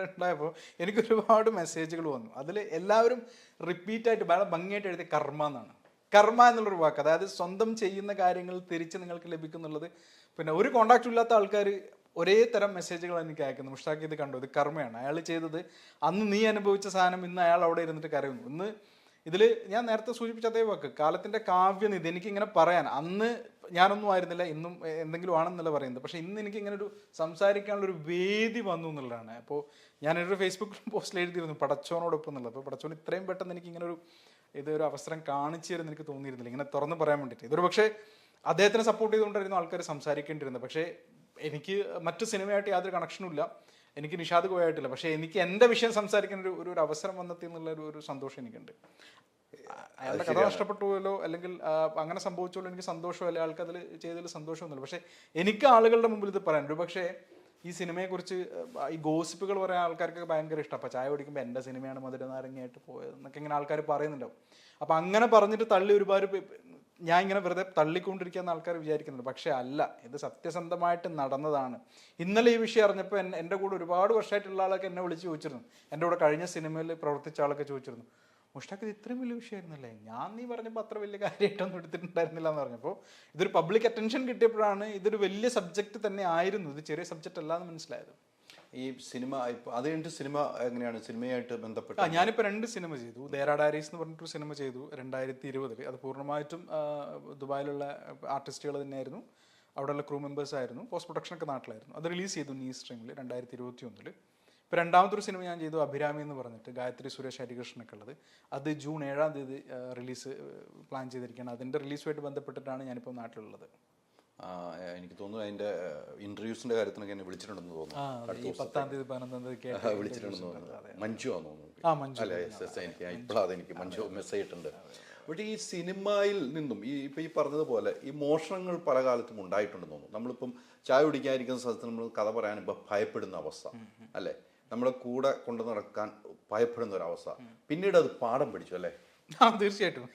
ഉണ്ടായപ്പോൾ എനിക്ക് ഒരുപാട് മെസ്സേജുകൾ വന്നു. അതിൽ എല്ലാവരും റിപ്പീറ്റായിട്ട് വളരെ ഭംഗിയായിട്ട് എഴുതിയ കർമ്മ എന്നാണ്. കർമ്മ എന്നുള്ളൊരു വാക്ക്. അതായത് സ്വന്തം ചെയ്യുന്ന കാര്യങ്ങൾ തിരിച്ച് നിങ്ങൾക്ക് ലഭിക്കുന്നുള്ളത്. പിന്നെ ഒരു കോണ്ടാക്റ്റും ഇല്ലാത്ത ആൾക്കാർ ഒരേ തരം മെസ്സേജുകൾ എനിക്ക് അയക്കുന്നു മുഷ്താഖ് ഇത് കണ്ടു. ഇത് കർമ്മയാണ്. അയാൾ ചെയ്തത് അന്ന് നീ അനുഭവിച്ച സാധനം ഇന്ന് അയാൾ അവിടെ ഇരുന്നിട്ട് കരയുന്നു. ഇന്ന് ഇതിൽ ഞാൻ നേരത്തെ സൂചിപ്പിച്ച അതേ വാക്ക്. കാലത്തിന്റെ കാവ്യനിധി. എനിക്കിങ്ങനെ പറയാൻ. അന്ന് ഞാനൊന്നും ആയിരുന്നില്ല. ഇന്നും എന്തെങ്കിലും ആണെന്നല്ല പറയുന്നത്. പക്ഷേ ഇന്ന് എനിക്ക് ഇങ്ങനെ ഒരു സംസാരിക്കാനുള്ള ഒരു വേദി വന്നു എന്നുള്ളതാണ്. അപ്പോൾ ഞാനൊരു ഫേസ്ബുക്കിൽ പോസ്റ്റിൽ എഴുതിയിരുന്നു. പടച്ചോനോടൊപ്പം എന്നുള്ളത്. അപ്പോൾ പടച്ചോൻ ഇത്രയും പെട്ടെന്ന് എനിക്ക് ഇങ്ങനെ ഒരു ഇതൊരു അവസരം കാണിച്ചു തരുന്ന എനിക്ക് തോന്നിയിരുന്നില്ല. ഇങ്ങനെ തുറന്ന് പറയാൻ വേണ്ടിയിട്ട്. ഇതൊരു പക്ഷേ അദ്ദേഹത്തിനെ സപ്പോർട്ട് ചെയ്തുകൊണ്ടായിരുന്നു ആൾക്കാർ സംസാരിക്കേണ്ടിരുന്നത് പക്ഷേ എനിക്ക് മറ്റു സിനിമയായിട്ട് യാതൊരു കണക്ഷനും ഇല്ല. എനിക്ക് നിഷാദ് പോയായിട്ടില്ല പക്ഷേ എനിക്ക് എന്റെ വിഷയം സംസാരിക്കാൻ ഒരു ഒരു- അവസരം വന്നെത്തി എന്നുള്ള ഒരു ഒരു സന്തോഷം എനിക്കുണ്ട്. അയാളുടെ കഥ നഷ്ടപ്പെട്ടുവല്ലോ അല്ലെങ്കിൽ അങ്ങനെ സംഭവിച്ചല്ലോ എനിക്ക് സന്തോഷമല്ല? ആൾക്ക് അതിൽ ചെയ്തതിൽ സന്തോഷമൊന്നുമില്ല. പക്ഷേ എനിക്ക് ആളുകളുടെ മുമ്പിൽ ഇത് പറയാൻ ഒരു പക്ഷേ ഈ സിനിമയെക്കുറിച്ച് കുറിച്ച് ഈ ഗോസിപ്പുകൾ പറയാൻ ആൾക്കാർക്ക് ഭയങ്കര ഇഷ്ടം. അപ്പം ചായ കുടിക്കുമ്പോൾ എന്റെ സിനിമയാണ് മധുരനാരങ്ങയായിട്ട് പോയത് എന്നൊക്കെ ഇങ്ങനെ ആൾക്കാർ പറയുന്നുണ്ടാവും. അപ്പം അങ്ങനെ പറഞ്ഞിട്ട് തള്ളി ഒരുപാട് ഞാൻ ഇങ്ങനെ വെറുതെ തള്ളിക്കൊണ്ടിരിക്കുന്ന ആൾക്കാർ വിചാരിക്കുന്നുണ്ട്. പക്ഷേ അല്ല ഇത് സത്യസന്ധമായിട്ട് നടന്നതാണ്. ഇന്നലെ ഈ വിഷയം അറിഞ്ഞപ്പോൾ എന്റെ കൂടെ ഒരുപാട് വർഷമായിട്ടുള്ള ആളൊക്കെ എന്നെ വിളിച്ച് ചോദിച്ചിരുന്നു. എന്റെ കൂടെ കഴിഞ്ഞ സിനിമയിൽ പ്രവർത്തിച്ച ആളൊക്കെ ചോദിച്ചിരുന്നു. മുഷ്ടാഖ് ഇത് ഇത്രയും വലിയ വിഷയമായിരുന്നല്ലേ? ഞാൻ നീ പറഞ്ഞപ്പോൾ അത്ര വലിയ കാര്യമായിട്ടൊന്നും എടുത്തിട്ടുണ്ടായിരുന്നില്ല എന്ന് പറഞ്ഞപ്പോൾ ഇതൊരു പബ്ലിക് അറ്റൻഷൻ കിട്ടിയപ്പോഴാണ് ഇതൊരു വലിയ സബ്ജക്റ്റ് തന്നെ ആയിരുന്നു. ഇത് ചെറിയ സബ്ജക്റ്റ് അല്ലാന്ന് മനസ്സിലായത്. ഈ സിനിമ ഇപ്പോൾ അത് കഴിഞ്ഞിട്ട് സിനിമ എങ്ങനെയാണ്? സിനിമയായിട്ട് ബന്ധപ്പെട്ട് ഞാനിപ്പോൾ രണ്ട് സിനിമ ചെയ്തു. ദേരാ ഡയറീസ് എന്ന് പറഞ്ഞിട്ടൊരു സിനിമ ചെയ്തു രണ്ടായിരത്തി ഇരുപതിൽ അത് പൂർണമായിട്ടും ദുബായിലുള്ള ആർട്ടിസ്റ്റുകൾ തന്നെയായിരുന്നു. അവിടെയുള്ള ക്രൂ മെമ്പേഴ്സ് ആയിരുന്നു. പോസ്റ്റ് പ്രൊഡക്ഷൻ ഒക്കെ നാട്ടിലായിരുന്നു. അത് റിലീസ് ചെയ്തു നീ സ്ട്രീമിൽ രണ്ടായിരത്തി ഇരുപത്തി ഒന്നിൽ ഇപ്പോൾ രണ്ടാമത്തെ ഒരു സിനിമ ഞാൻ ചെയ്തു അഭിരാമി എന്ന് പറഞ്ഞിട്ട് ഗായത്രി സുരേഷ് ഹരികൃഷ്ണനൊക്കെ ഉള്ളത്. അത് ജൂൺ ഏഴാം തീയതി റിലീസ് പ്ലാൻ ചെയ്തിരിക്കുകയാണ്. അതിന്റെ റിലീസുമായിട്ട് ബന്ധപ്പെട്ടിട്ടാണ് ഞാനിപ്പോൾ നാട്ടിലുള്ളത്. എനിക്ക് തോന്നുന്നു അതിന്റെ ഇന്റർവ്യൂസിന്റെ കാര്യത്തിനൊക്കെ എന്നെ വിളിച്ചിട്ടുണ്ടെന്ന് തോന്നുന്നു. പത്താം തീയതി പതിനൊന്നാം തീയതി വിളിച്ചിട്ടുണ്ടെന്ന് തോന്നുന്നു. മഞ്ജു ആണെന്ന് തോന്നുന്നു. ആ മഞ്ജു. അല്ല? യെസ് യെസ് എനിക്ക് ഇപ്പോഴാണ് എനിക്ക് മഞ്ജു മെസ്സേജ് ഇട്ടുണ്ട് പക്ഷേ ഈ സിനിമയിൽ നിന്നും ഈ ഇപ്പൊ ഈ പറഞ്ഞതുപോലെ ഈ മോഷണങ്ങൾ പല കാലത്തും ഉണ്ടായിട്ടുണ്ടെന്ന് തോന്നുന്നു. നമ്മളിപ്പം ചായ കുടിക്കാതിരിക്കുന്ന സ്ഥലത്ത് നമ്മൾ കഥ പറയാൻ ഇപ്പൊ ഭയപ്പെടുന്ന അവസ്ഥ. അല്ലേ? നമ്മളെ കൂടെ കൊണ്ടു നടക്കാൻ ഭയപ്പെടുന്ന ഒരവസ്ഥ പിന്നീട് അത് പാഠം പിടിച്ചു അല്ലേ? ആ തീർച്ചയായിട്ടും.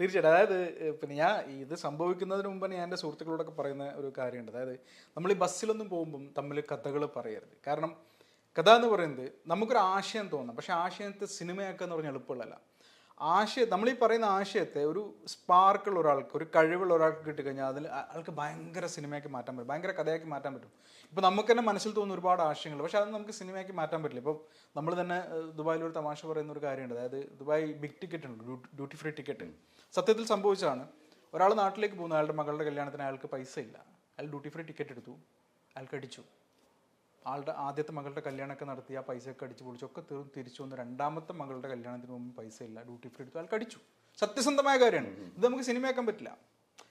തീർച്ചയായിട്ടും. അതായത് പിന്നെ ഞാൻ ഇത് സംഭവിക്കുന്നതിന് മുമ്പ് ഞാൻ എന്റെ സുഹൃത്തുക്കളോടൊക്കെ പറയുന്ന ഒരു കാര്യമുണ്ട്. അതായത് നമ്മൾ ഈ ബസ്സിലൊന്നും പോകുമ്പം തമ്മിൽ കഥകൾ പറയരുത്. കാരണം കഥ എന്ന് പറയുന്നത് നമുക്കൊരു ആശയം തോന്നാം. പക്ഷെ ആശയത്തെ സിനിമയാക്കുക എന്ന് പറഞ്ഞാൽ എളുപ്പമുള്ളതല്ല. ആശയം നമ്മൾ ഈ പറയുന്ന ആശയത്തെ ഒരു സ്പാർക്കുള്ള ഒരാൾക്ക് ഒരു കഴിവുള്ള ഒരാൾക്ക് കിട്ടിക്കഴിഞ്ഞാൽ അതിൽ ആൾക്ക് ഭയങ്കര സിനിമയാക്കി മാറ്റാൻ പറ്റും ഭയങ്കര കഥയാക്കി മാറ്റാൻ പറ്റും. ഇപ്പോൾ നമുക്ക് തന്നെ മനസ്സിൽ തോന്നുന്ന ഒരുപാട് ആശയങ്ങൾ പക്ഷെ അത് നമുക്ക് സിനിമയാക്കി മാറ്റാൻ പറ്റില്ല. ഇപ്പം നമ്മൾ തന്നെ ദുബായിൽ ഒരു തമാശ പറയുന്ന ഒരു കാര്യമുണ്ട്. അതായത് ദുബായ് ബിഗ് ടിക്കറ്റ് ഉണ്ട് ഡ്യൂട്ടി ഫ്രീ ടിക്കറ്റ്. സത്യത്തിൽ സംഭവിച്ചതാണ്. ഒരാൾ നാട്ടിലേക്ക് പോകുന്നു അയാളുടെ മകളുടെ കല്യാണത്തിന് അയാൾക്ക് പൈസ ഇല്ല അയാൾ ഡ്യൂട്ടി ഫ്രീ ടിക്കറ്റ് എടുത്തു അയാൾക്ക് അടിച്ചു. ആളുടെ ആദ്യത്തെ മകളുടെ കല്യാണമൊക്കെ നടത്തി ആ പൈസ ഒക്കെ അടിച്ചു പൊളിച്ചു ഒക്കെ തീർന്ന് തിരിച്ചു വന്ന്. രണ്ടാമത്തെ മകളുടെ കല്യാണത്തിന് മുമ്പ് പൈസ ഇല്ല. ഡ്യൂട്ടി ഫ്രീ എടുത്തു. ആൾക്ക് അടിച്ചു. സത്യസന്ധമായ കാര്യമാണ്. ഇത് നമുക്ക് സിനിമയാക്കാൻ പറ്റില്ല.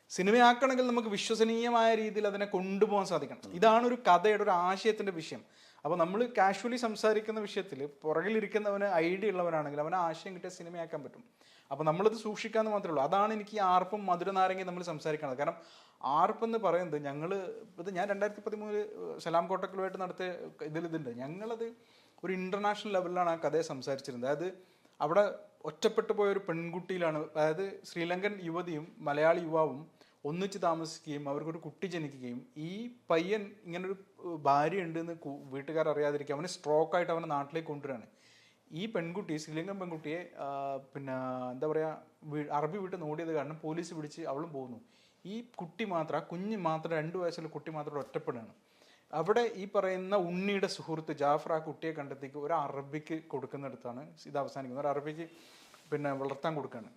സിനിമയാക്കണമെങ്കിൽ നമുക്ക് വിശ്വസനീയമായ രീതിയിൽ അതിനെ കൊണ്ടുപോകാൻ സാധിക്കണം. ഇതാണ് ഒരു കഥയുടെ ഒരു ആശയത്തിന്റെ വിഷയം. അപ്പോൾ നമ്മൾ കാഷ്വലി സംസാരിക്കുന്ന വിഷയത്തിൽ പുറകിലിരിക്കുന്നവന് ഐഡിയ ഉള്ളവനാണെങ്കിൽ അവന് ആശയം കിട്ടിയ സിനിമയാക്കാൻ പറ്റും. അപ്പോൾ നമ്മളത് സൂക്ഷിക്കാന്ന് മാത്രമേ ഉള്ളൂ. അതാണ് എനിക്ക് ആർപ്പും മധുരനാരങ്ങയും നമ്മൾ സംസാരിക്കുന്നത് കാരണം ആർപ്പ് എന്ന് പറയുന്നത് ഞങ്ങൾ ഇത് ഞാൻ രണ്ടായിരത്തി പതിമൂന്നിൽ സലാം കോട്ടക്കലുമായിട്ട് നടത്തിയ ഇതിൽ ഇതുണ്ട്. ഞങ്ങളത് ഒരു ഇന്റർനാഷണൽ ലെവലിലാണ് ആ കഥയെ സംസാരിച്ചിരുന്നത്. അതായത് അവിടെ ഒറ്റപ്പെട്ടു പോയ ഒരു പെൺകുട്ടിയിലാണ് അതായത് ശ്രീലങ്കൻ യുവതിയും മലയാളി യുവാവും ഒന്നിച്ച് താമസിക്കുകയും അവർക്കൊരു കുട്ടി ജനിക്കുകയും ഈ പയ്യൻ ഇങ്ങനൊരു ഭാര്യ ഉണ്ടെന്ന് വീട്ടുകാർ അറിയാതിരിക്കുക അവന് സ്ട്രോക്ക് ആയിട്ട് അവനെ നാട്ടിലേക്ക് കൊണ്ടുവരാണ്. ഈ പെൺകുട്ടി ശ്രീലങ്കൻ പെൺകുട്ടിയെ പിന്നെ എന്താ പറയുക അറബി വീട്ടിൽ നിന്ന് ഓടിയത് കാരണം പോലീസ് പിടിച്ച് അവളും പോകുന്നു ഈ കുട്ടി മാത്രം ആ കുഞ്ഞ് മാത്രം രണ്ട് വയസ്സുള്ള കുട്ടി മാത്രം ഒറ്റപ്പെടുകയാണ്. അവിടെ ഈ പറയുന്ന ഉണ്ണിയുടെ സുഹൃത്ത് ജാഫർ ആ കുട്ടിയെ കണ്ടെത്തിക്ക് ഒരു അറബിക്ക് കൊടുക്കുന്നിടത്താണ് ഇത് അവസാനിക്കുന്നത്. ഒരു അറബിക്ക് പിന്നെ വളർത്താൻ കൊടുക്കുകയാണ്.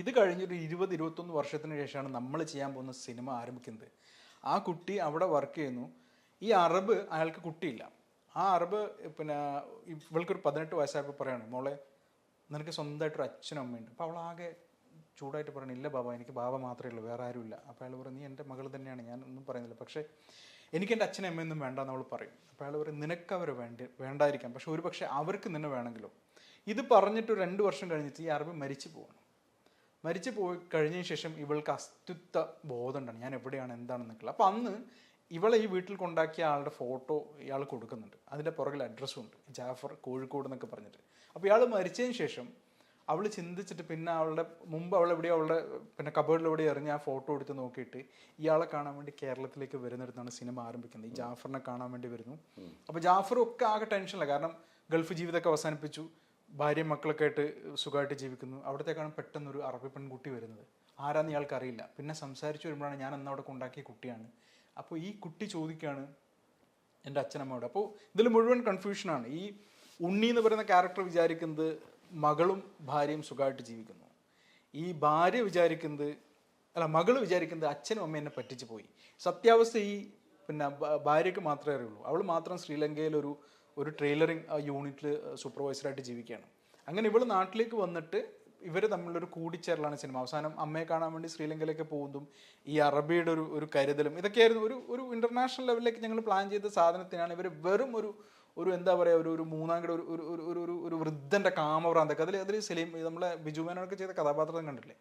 ഇത് കഴിഞ്ഞൊരു ഇരുപത് ഇരുപത്തൊന്ന് വർഷത്തിന് ശേഷമാണ് നമ്മൾ ചെയ്യാൻ പോകുന്ന സിനിമ ആരംഭിക്കുന്നത്. ആ കുട്ടി അവിടെ വർക്ക് ചെയ്യുന്നു. ഈ അറബ് അയാൾക്ക് കുട്ടിയില്ല. ആ അറബ് പിന്നെ ഇവൾക്കൊരു പതിനെട്ട് വയസ്സായപ്പോൾ പറയാണ് മോളെ നിനക്ക് സ്വന്തമായിട്ടൊരു അച്ഛനും അമ്മയുണ്ട്. അപ്പോൾ അവളാകെ ചൂടായിട്ട് പറയണം ഇല്ല ബാബ എനിക്ക് ബാബ മാത്രമേ ഉള്ളൂ വേറെ ആരുമില്ല അപ്പോൾ അയാൾ പറയും നീ എന്റെ മകൾ തന്നെയാണ് ഞാൻ ഒന്നും പറയുന്നില്ല. പക്ഷേ എനിക്ക് എന്റെ അച്ഛനും അമ്മയൊന്നും വേണ്ടെന്ന് അവൾ പറയും. അപ്പോൾ അയാൾ പറയും നിനക്ക് അവർ വേണ്ട വേണ്ടായിരിക്കാം. പക്ഷെ ഒരു പക്ഷേ അവർക്ക് നിന്നെ വേണമെങ്കിലോ? ഇത് പറഞ്ഞിട്ട് രണ്ട് വർഷം കഴിഞ്ഞിട്ട് ഈ അറബ് മരിച്ചു പോവാണ്. മരിച്ചു പോയി കഴിഞ്ഞതിന് ശേഷം ഇവൾക്ക് അസ്തിത്വ ബോധമുണ്ടാണ്. ഞാൻ എവിടെയാണ് എന്താണെന്നൊക്കെയുള്ള അപ്പം അന്ന് ഇവളെ ഈ വീട്ടിൽ കൊണ്ടാക്കിയ ആളുടെ ഫോട്ടോ ഇയാൾ കൊടുക്കുന്നുണ്ട്. അതിന്റെ പുറകിൽ അഡ്രസ്സും ഉണ്ട്. ജാഫർ കോഴിക്കോട് എന്നൊക്കെ പറഞ്ഞിട്ട്. അപ്പോൾ ഇയാൾ മരിച്ചതിന് ശേഷം അവൾ ചിന്തിച്ചിട്ട് പിന്നെ അവളുടെ മുമ്പ് അവൾ എവിടെയോ അവളുടെ പിന്നെ കബേർഡിൽ എവിടെ എറിഞ്ഞ് ആ ഫോട്ടോ എടുത്ത് നോക്കിയിട്ട് ഇയാളെ കാണാൻ വേണ്ടി കേരളത്തിലേക്ക് വരുന്നിടത്താണ് സിനിമ ആരംഭിക്കുന്നത്. ഈ ജാഫറിനെ കാണാൻ വേണ്ടി വരുന്നു. അപ്പോൾ ജാഫറും ഒക്കെ ആകെ ടെൻഷനില്ല കാരണം ഗൾഫ് ജീവിതമൊക്കെ അവസാനിപ്പിച്ചു. ഭാര്യയും മക്കളൊക്കെ ആയിട്ട് സുഖമായിട്ട് ജീവിക്കുന്നു. അവിടത്തേക്കാണ് പെട്ടെന്നൊരു അറബി പെൺകുട്ടി വരുന്നത്. ആരാന്ന് ഇയാൾക്ക് അറിയില്ല പിന്നെ സംസാരിച്ചു വരുമ്പോഴാണ് ഞാൻ അന്ന് അവിടെ കൊണ്ടാക്കിയ കുട്ടിയാണ്. അപ്പോൾ ഈ കുട്ടി ചോദിക്കുകയാണ് എന്റെ അച്ഛനമ്മയോട്. അപ്പോൾ ഇതിൽ മുഴുവൻ കൺഫ്യൂഷനാണ് ഈ ഉണ്ണി എന്ന് പറയുന്ന ക്യാരക്ടർ വിചാരിക്കുന്നത് മകളും ഭാര്യയും സുഖമായിട്ട് ജീവിക്കുന്നു. ഈ ഭാര്യ വിചാരിക്കുന്നത് അല്ല മകൾ വിചാരിക്കുന്നത് അച്ഛനും അമ്മയും എന്നെ പറ്റിച്ചു പോയി. സത്യാവസ്ഥ ഈ പിന്നെ ഭാര്യയ്ക്ക് മാത്രമേ അറിയുള്ളൂ. അവൾ മാത്രം ശ്രീലങ്കയിൽ ഒരു ഒരു ട്രെയിലറിങ് യൂണിറ്റിൽ സൂപ്പർവൈസറായിട്ട് ജീവിക്കുകയാണ്. അങ്ങനെ ഇവൾ നാട്ടിലേക്ക് വന്നിട്ട് ഇവർ തമ്മിലൊരു കൂടിച്ചേരലാണ് സിനിമ അവസാനം അമ്മയെ കാണാൻ വേണ്ടി ശ്രീലങ്കയിലേക്ക് പോകുന്നതും ഈ അറബിയുടെ ഒരു ഒരു കരുതലും ഇതൊക്കെയായിരുന്നു ഒരു ഒരു ഇന്റർനാഷണൽ ലെവലിലേക്ക് ഞങ്ങൾ പ്ലാൻ ചെയ്ത സാധനത്തിനാണ് ഇവർ വെറും ഒരു ഒരു എന്താ പറയുക ഒരു ഒരു മൂന്നാംകിട ഒരു ഒരു ഒരു ഒരു ഒരു വൃദ്ധന്റെ കാമഭ്രാന്തൊക്കെ അതിൽ അതിൽ സലീം നമ്മളെ ബിജു ചെയ്ത കഥാപാത്രം കണ്ടില്ലേ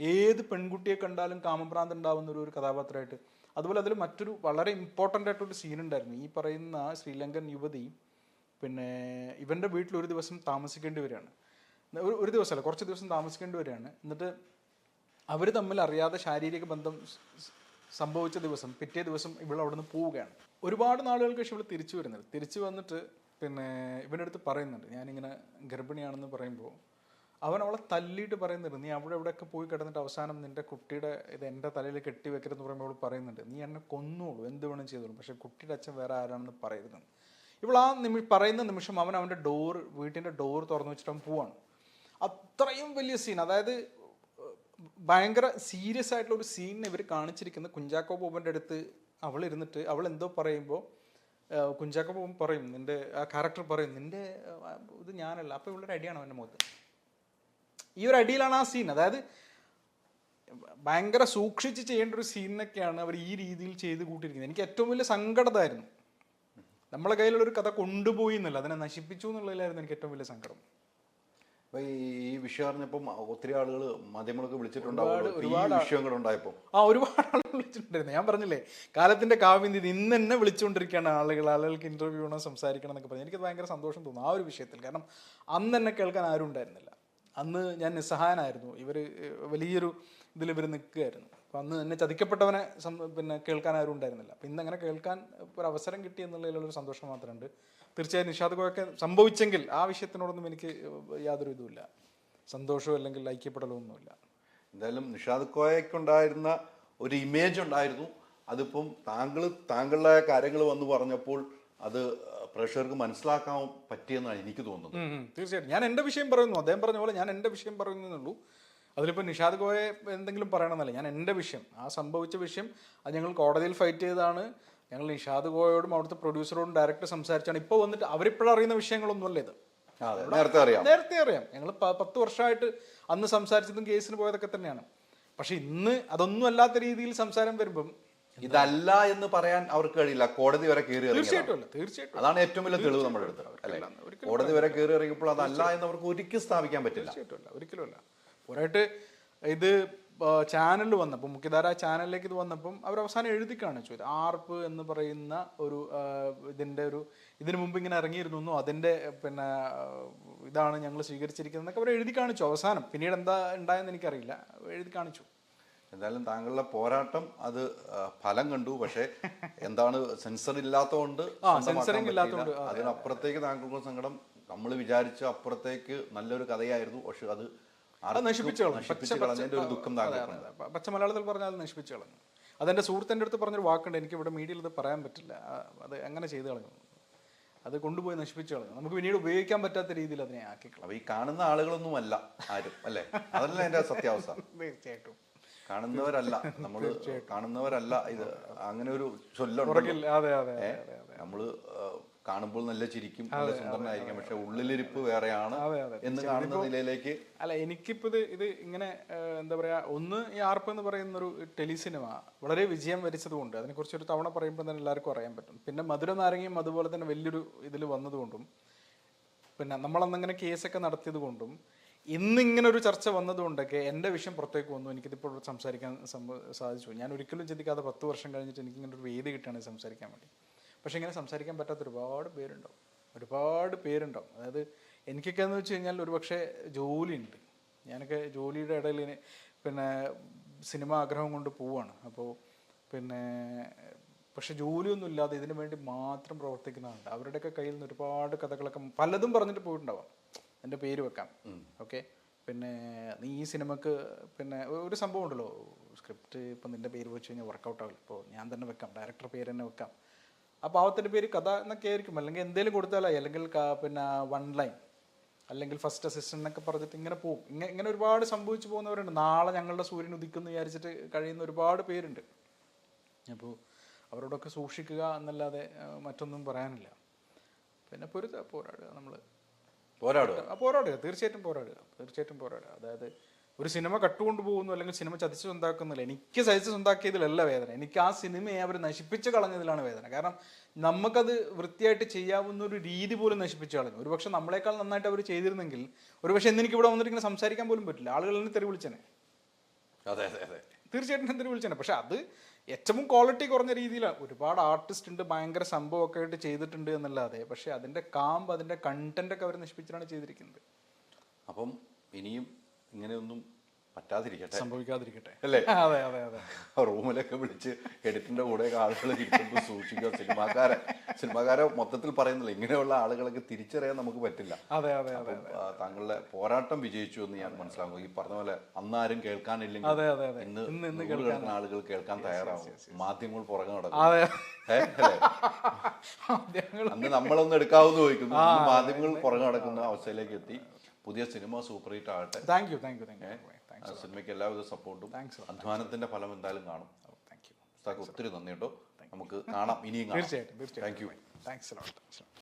ഏത് പെൺകുട്ടിയെ കണ്ടാലും കാമഭ്രാന്ത് ഉണ്ടാവുന്ന ഒരു ഒരു കഥാപാത്രമായിട്ട്. അതുപോലെ അതിൽ മറ്റൊരു വളരെ ഇമ്പോർട്ടന്റ് ആയിട്ടൊരു സീൻ ഉണ്ടായിരുന്നു. ഈ പറയുന്ന ശ്രീലങ്കൻ യുവതി പിന്നെ ഇവന്റെ വീട്ടിൽ ഒരു ദിവസം താമസിക്കേണ്ടി വരികയാണ്. ഒരു ഒരു ദിവസമല്ല കുറച്ച് ദിവസം താമസിക്കേണ്ടി വരികയാണ്. എന്നിട്ട് അവർ തമ്മിൽ അറിയാതെ ശാരീരിക ബന്ധം സംഭവിച്ച ദിവസം പിറ്റേ ദിവസം ഇവൾ അവിടെ നിന്ന് പോവുകയാണ്. ഒരുപാട് നാളുകൾക്ക് ശേഷം ഇവൾ തിരിച്ചു വരുന്നുണ്ട് തിരിച്ചു വന്നിട്ട് പിന്നെ ഇവന്റെ അടുത്ത് പറയുന്നുണ്ട് ഞാനിങ്ങനെ ഗർഭിണിയാണെന്ന് പറയുമ്പോൾ അവൻ അവളെ തല്ലിയിട്ട് പറയുന്നുണ്ട് നീ അവിടെ എവിടെയൊക്കെ പോയി കിടന്നിട്ട് അവസാനം നിന്റെ കുട്ടിയുടെ ഇത് എന്റെ തലയിൽ കെട്ടി വെക്കരുതെന്ന് പറയുമ്പോൾ അവൾ പറയുന്നുണ്ട് നീ എന്നെ കൊന്നോളൂ എന്ത് വേണം ചെയ്തോളൂ പക്ഷേ കുട്ടിയുടെ അച്ഛൻ വേറെ ആരാണെന്ന് പറയരുത് ഇവൾ ആ നിമി പറയുന്ന നിമിഷം അവൻ അവന്റെ ഡോർ വീട്ടിന്റെ ഡോർ തുറന്നു വെച്ചിട്ട് അവൻ പോവാണ്. അത്രയും വലിയ സീൻ അതായത് ഭയങ്കര സീരിയസ് ആയിട്ടുള്ള ഒരു സീനിനെ ഇവർ കാണിച്ചിരിക്കുന്ന കുഞ്ചാക്കോ ബോബന്റെ അടുത്ത് അവൾ ഇരുന്നിട്ട് അവൾ എന്തോ പറയുമ്പോൾ കുഞ്ചാക്കോ ബോബൻ പറയും നിന്റെ ആ ക്യാരക്ടർ പറയും നിന്റെ ഇത് ഞാനല്ല അപ്പോൾ ഇവളുടെ അടിയാണ് അവന്റെ മുഖത്ത്. ഈ ഒരു അടിയിലാണ് ആ സീൻ അതായത് ഭയങ്കര സൂക്ഷിച്ച് ചെയ്യേണ്ട ഒരു സീനൊക്കെയാണ് അവർ ഈ രീതിയിൽ ചെയ്ത് കൂട്ടിയിരിക്കുന്നത്. എനിക്ക് ഏറ്റവും വലിയ സങ്കടമായിരുന്നു നമ്മളെ കയ്യിലുള്ള ഒരു കഥ കൊണ്ടുപോയി എന്നല്ല അതിനെ നശിപ്പിച്ചു എന്നുള്ളതിലായിരുന്നു എനിക്ക് ഏറ്റവും വലിയ സങ്കടം. അപ്പൊ ഈ വിഷയം അറിഞ്ഞപ്പം ഒത്തിരി ആളുകൾ മാധ്യമങ്ങളൊക്കെ വിളിച്ചിട്ടുണ്ടാവും. ഉണ്ടായപ്പോൾ ആ ഒരുപാട് ആളുകൾ വിളിച്ചിട്ടുണ്ടായിരുന്നു. ഞാൻ പറഞ്ഞില്ലേ കാലത്തിന്റെ കാവ്യം ഇത് ഇന്ന് തന്നെ വിളിച്ചുകൊണ്ടിരിക്കുകയാണ് ആളുകൾ. ആളുകൾക്ക് ഇന്റർവ്യൂ ചെയ്യണം സംസാരിക്കണം എന്നൊക്കെ പറഞ്ഞു. എനിക്ക് ഭയങ്കര സന്തോഷം തോന്നുന്നു ആ ഒരു വിഷയത്തിൽ. കാരണം അന്ന് എന്നെ കേൾക്കാൻ ആരും ഉണ്ടായിരുന്നില്ല. അന്ന് ഞാൻ നിസ്സഹായനായിരുന്നു. ഇവർ വലിയൊരു ഇതിൽ ഇവർ നിൽക്കുകയായിരുന്നു. അപ്പം അന്ന് എന്നെ ചതിക്കപ്പെട്ടവനെ പിന്നെ കേൾക്കാൻ ആരും ഉണ്ടായിരുന്നില്ല. അപ്പം ഇന്ന് അങ്ങനെ കേൾക്കാൻ ഒരു അവസരം കിട്ടി എന്നുള്ളതിലുള്ളൊരു സന്തോഷം മാത്രമുണ്ട്. തീർച്ചയായും നിഷാദ് സംഭവിച്ചെങ്കിൽ ആ വിഷയത്തിനോടൊന്നും എനിക്ക് യാതൊരു ഇതുമില്ല. സന്തോഷവും അല്ലെങ്കിൽ ഐക്യപ്പെടലോ ഒന്നുമില്ല. എന്തായാലും നിഷാദ് കോയക്കുണ്ടായിരുന്ന ഒരു ഇമേജ് ഉണ്ടായിരുന്നു. അതിപ്പം താങ്കൾ താങ്കളുടെ കാര്യങ്ങൾ വന്ന് പറഞ്ഞപ്പോൾ അത് പ്രേക്ഷകർക്ക് മനസ്സിലാക്കാൻ പറ്റിയെന്നാണ് എനിക്ക് തോന്നുന്നത്. തീർച്ചയായിട്ടും. ഞാൻ എന്റെ വിഷയം പറയുന്നു. അദ്ദേഹം പറഞ്ഞ പോലെ ഞാൻ എന്റെ വിഷയം പറയുന്നുള്ളൂ അതിലിപ്പോൾ നിഷാദ് ഗോയെ എന്തെങ്കിലും പറയണമെന്നല്ല? ഞാൻ എന്റെ വിഷയം ആ സംഭവിച്ച വിഷയം അത് ഞങ്ങൾ കോടതിയിൽ ഫൈറ്റ് ചെയ്താണ് ഞങ്ങൾ നിഷാദ് ഗോയോടും അവിടുത്തെ പ്രൊഡ്യൂസറോടും ഡയറക്റ്റ് സംസാരിച്ചാണ്. ഇപ്പോൾ വന്നിട്ട് അവരിപ്പോഴറിയുന്ന വിഷയങ്ങളൊന്നുമല്ല ഇത്. നേരത്തെ അറിയാം. നേരത്തെ അറിയാം. ഞങ്ങൾ പത്ത് വർഷമായിട്ട് അന്ന് സംസാരിച്ചതും കേസിന് പോയതൊക്കെ തന്നെയാണ്. പക്ഷെ ഇന്ന് അതൊന്നും അല്ലാത്ത രീതിയിൽ സംസാരം വരുമ്പം ഇതല്ല എന്ന് പറയാൻ അവർക്ക് കഴിയില്ല. കോടതി വരെ കയറി തീർച്ചയായിട്ടും തീർച്ചയായിട്ടും. അതാണ് ഏറ്റവും വലിയ തെളിവ് നമ്മുടെ അടുത്ത്. അല്ലെ? കോടതി വരെ കയറി ഇറങ്ങിയപ്പോൾ അതല്ല എന്ന് അവർക്ക് ഒരിക്കലും സ്ഥാപിക്കാൻ പറ്റില്ല. ഒരിക്കലും പോരായിട്ട് ഇത് ചാനലിൽ വന്നപ്പോൾ മുഖ്യധാര ചാനലിലേക്ക് ഇത് വന്നപ്പം അവർ അവസാനം എഴുതി കാണിച്ചു ഇത് ആർപ്പ് എന്ന് പറയുന്ന ഒരു ഇതിന്റെ ഒരു ഇതിനു മുമ്പ് ഇങ്ങനെ ഇറങ്ങിയിരുന്നു അതിന്റെ പിന്നെ ഇതാണ് ഞങ്ങൾ സ്വീകരിച്ചിരിക്കുന്നത് എന്നൊക്കെ അവർ എഴുതി കാണിച്ചു അവസാനം. പിന്നീട് എന്താ ഉണ്ടായെന്ന് എനിക്കറിയില്ല. എഴുതി കാണിച്ചു. എന്തായാലും താങ്കളുടെ പോരാട്ടം അത് ഫലം കണ്ടു. പക്ഷേ എന്താണ് സെൻസർ. ഇല്ലാത്തതുകൊണ്ട്, അതിനപ്പുറത്തേക്ക് താങ്കൾക്ക് സങ്കടം. നമ്മൾ വിചാരിച്ച അപ്പുറത്തേക്ക് നല്ലൊരു കഥയായിരുന്നു. പക്ഷെ അത് അത് ആർക്കും നശിപ്പിച്ചു കളഞ്ഞു ഒരു ദുഃഖം. പച്ച മലയാളത്തിൽ പറഞ്ഞാൽ അത് നശിപ്പിച്ചു കളഞ്ഞു. അതെന്റെ സുഹൃത്തിന്റെ അടുത്ത് പറഞ്ഞൊരു വാക്കുണ്ട് എനിക്ക് ഇവിടെ മീഡിയയിൽ ഇത് പറയാൻ പറ്റില്ല. അത് എങ്ങനെ ചെയ്തു കളഞ്ഞു? അത് കൊണ്ടുപോയി നശിപ്പിച്ചു കളഞ്ഞു. നമുക്ക് പിന്നീട് ഉപയോഗിക്കാൻ പറ്റാത്ത രീതിയിൽ അതിനെ ആക്കി കളഞ്ഞു ഈ കാണുന്ന ആളുകളൊന്നും അല്ല ആരും അല്ലേ? അതല്ല എന്റെ സത്യാവസ്ഥ. തീർച്ചയായിട്ടും. കാണുന്നവരല്ല. നമ്മൾ കാണുന്നവരല്ല ഇത്. അങ്ങനെ ഒരു ചൊല്ലുണ്ട്. നമ്മൾ കാണുമ്പോൾ നല്ല ചിരിക്കും നല്ല സുന്ദരനായിരിക്കും. പക്ഷെ ഉള്ളിലിരിപ്പ് വേറെയാണ്. എന്ന് കാണുന്ന നിലയിലേക്ക് അല്ല എനിക്കിപ്പോ ഇത് ഇത് ഇങ്ങനെ എന്താ പറയാ ഒന്ന് ഈ ആർപ്പ് എന്ന് പറയുന്ന ഒരു ടെലിസിനിമ വളരെ വിജയം വരിച്ചതുകൊണ്ട് അതിനെക്കുറിച്ച് ഒരു തവണ പറയുമ്പോൾ തന്നെ എല്ലാവർക്കും അറിയാൻ പറ്റും. പിന്നെ മധുര നാരങ്ങയും അതുപോലെ തന്നെ വലിയൊരു ഇതിൽ വന്നതുകൊണ്ടും പിന്നെ നമ്മൾ നമ്മളന്നങ്ങനെ കേസൊക്കെ നടത്തിയത് കൊണ്ടും ഇന്നിങ്ങനെ ഒരു ചർച്ച വന്നതുകൊണ്ടൊക്കെ എന്റെ വിഷയം പുറത്തേക്ക് വന്നു. എനിക്കിതിപ്പോൾ സംസാരിക്കാൻ സാധിച്ചു. ഞാൻ ഒരിക്കലും ചിന്തിക്കാതെ പത്ത് വർഷം കഴിഞ്ഞിട്ട് എനിക്ക് ഇങ്ങനെ ഒരു വേദി കിട്ടുകയാണ് സംസാരിക്കാൻ വേണ്ടി. പക്ഷെ ഇങ്ങനെ സംസാരിക്കാൻ പറ്റാത്ത ഒരുപാട് പേരുണ്ടാവും. ഒരുപാട് പേരുണ്ടാവും. അതായത് എനിക്കൊക്കെ എന്ന് വെച്ച് കഴിഞ്ഞാൽ ഒരു പക്ഷേ ജോലിയുണ്ട്. ഞാനൊക്കെ ജോലിയുടെ ഇടയിൽ പിന്നെ സിനിമ ആഗ്രഹം കൊണ്ട് പോവാണ്. അപ്പോൾ പിന്നെ പക്ഷെ ജോലിയൊന്നും ഇല്ലാതെ ഇതിനു വേണ്ടി മാത്രം പ്രവർത്തിക്കുന്നതുണ്ട് അവരുടെയൊക്കെ കയ്യിൽ നിന്ന് ഒരുപാട് കഥകളൊക്കെ പലതും പറഞ്ഞിട്ട് പോയിട്ടുണ്ടാവാം. എന്റെ പേര് വെക്കാം. ഓക്കെ? പിന്നെ നീ ഈ സിനിമക്ക് പിന്നെ ഒരു സംഭവം ഉണ്ടല്ലോ. സ്ക്രിപ്റ്റ് ഇപ്പം നിന്റെ പേര് വെച്ച് കഴിഞ്ഞാൽ വർക്കൗട്ട് ആവില്ല. ഇപ്പോൾ ഞാൻ തന്നെ വെക്കാം. ഡയറക്ടർ പേര് തന്നെ വെക്കാം. ആ പാവത്തിന്റെ പേര് കഥ എന്നൊക്കെ ആയിരിക്കും. അല്ലെങ്കിൽ എന്തെങ്കിലും കൊടുത്താലായി അല്ലെങ്കിൽ പിന്നെ വൺ ലൈൻ അല്ലെങ്കിൽ ഫസ്റ്റ് അസിസ്റ്റന്റ് എന്നൊക്കെ പറഞ്ഞിട്ട് ഇങ്ങനെ പോകും ഇങ്ങനെ ഇങ്ങനെ ഒരുപാട് സംഭവിച്ചു പോകുന്നവരുണ്ട്. നാളെ ഞങ്ങളുടെ സൂര്യൻ ഉദിക്കുന്നു വിചാരിച്ചിട്ട് കഴിയുന്ന ഒരുപാട് പേരുണ്ട്. അപ്പോൾ അവരോടൊക്കെ സൂക്ഷിക്കുക എന്നല്ലാതെ മറ്റൊന്നും പറയാനില്ല. പിന്നെ പൊരുത പോരാടുക നമ്മൾ പോരാടുക. പോരാടുക. തീർച്ചയായിട്ടും പോരാടുക. തീർച്ചയായിട്ടും പോരാടുക. അതായത് ഒരു സിനിമ കട്ടുകൊണ്ട് പോകുന്നു അല്ലെങ്കിൽ സിനിമ ചതിച്ച് സ്വന്താക്കുന്നില്ല എനിക്ക് സഹിച്ച് സ്വന്താക്കിയതിലല്ല വേദന. എനിക്ക് ആ സിനിമയെ അവർ നശിപ്പിച്ച് കളഞ്ഞതിലാണ് വേദന. കാരണം നമുക്കത് വൃത്തിയായിട്ട് ചെയ്യാവുന്ന ഒരു രീതി പോലും നശിപ്പിച്ച് കളഞ്ഞു. ഒരുപക്ഷെ നമ്മളെക്കാൾ നന്നായിട്ട് അവർ ചെയ്തിരുന്നെങ്കിൽ ഒരുപക്ഷെ ഇന്ന് എനിക്ക് ഇവിടെ വന്നിട്ട് ഇങ്ങനെ സംസാരിക്കാൻ പോലും പറ്റില്ല. ആളുകൾ എന്നെ തെറി വിളിച്ചനെ. അതെ അതെ അതെ. തീർച്ചയായിട്ടും എന്തിനു വിളിച്ചാണ് പക്ഷെ അത് ഏറ്റവും ക്വാളിറ്റി കുറഞ്ഞ രീതിയിലാണ്. ഒരുപാട് ആർട്ടിസ്റ്റ് ഉണ്ട് ഭയങ്കര സംഭവമൊക്കെ ആയിട്ട് ചെയ്തിട്ടുണ്ട് എന്നല്ലാതെ. പക്ഷെ അതിന്റെ കാമ്പ് അതിന്റെ കണ്ടന്റ് ഒക്കെ അവർ നശിപ്പിച്ചിട്ടാണ് ചെയ്തിരിക്കുന്നത്. അപ്പം ഇനിയും ഇങ്ങനെയൊന്നും പറ്റാതിരിക്കട്ടെ. സംഭവിക്കാതിരിക്കട്ടെ. അല്ലേ? അതെ അതെ അതെ. റൂമിലൊക്കെ വിളിച്ച് എഡിറ്റിന്റെ കൂടെ ആളുകൾ ഇരിക്കുമ്പോൾ സൂക്ഷിക്കുക. സിനിമാക്കാരെ സിനിമാക്കാരെ മൊത്തത്തിൽ പറയുന്നില്ല. ഇങ്ങനെയുള്ള ആളുകളൊക്കെ തിരിച്ചറിയാൻ നമുക്ക് പറ്റില്ല. അതെ അതെ അതെ താങ്കളുടെ പോരാട്ടം വിജയിച്ചു എന്ന് ഞാൻ മനസ്സിലാക്കും ഈ പറഞ്ഞ പോലെ അന്നാരും കേൾക്കാനില്ലെങ്കിൽ അതെ അതെ അതെ. ഇന്ന് ഇന്ന് കേൾക്കുന്ന ആളുകൾ കേൾക്കാൻ തയ്യാറാവും. മാധ്യമങ്ങൾ പുറകെ നടക്കും? അന്ന് നമ്മളൊന്നും എടുക്കാവുന്ന ചോദിക്കുന്നു. മാധ്യമങ്ങൾ പുറകെ നടക്കുന്ന അവസ്ഥയിലേക്ക് എത്തി. പുതിയ സിനിമ സൂപ്പർ ഹിറ്റ് ആകട്ടെ thank you thank you thank you സിനിമയ്ക്ക് എല്ലാവിധ സപ്പോർട്ടും. താങ്ക്സ് അധ്വാനത്തിന്റെ ഫലം എന്തായാലും കാണും താങ്ക് യു ഒത്തിരി നന്ദി കേട്ടോ. നമുക്ക് കാണാം. ഇനിയും തീർച്ചയായിട്ടും താങ്ക് യു താങ്ക്സ്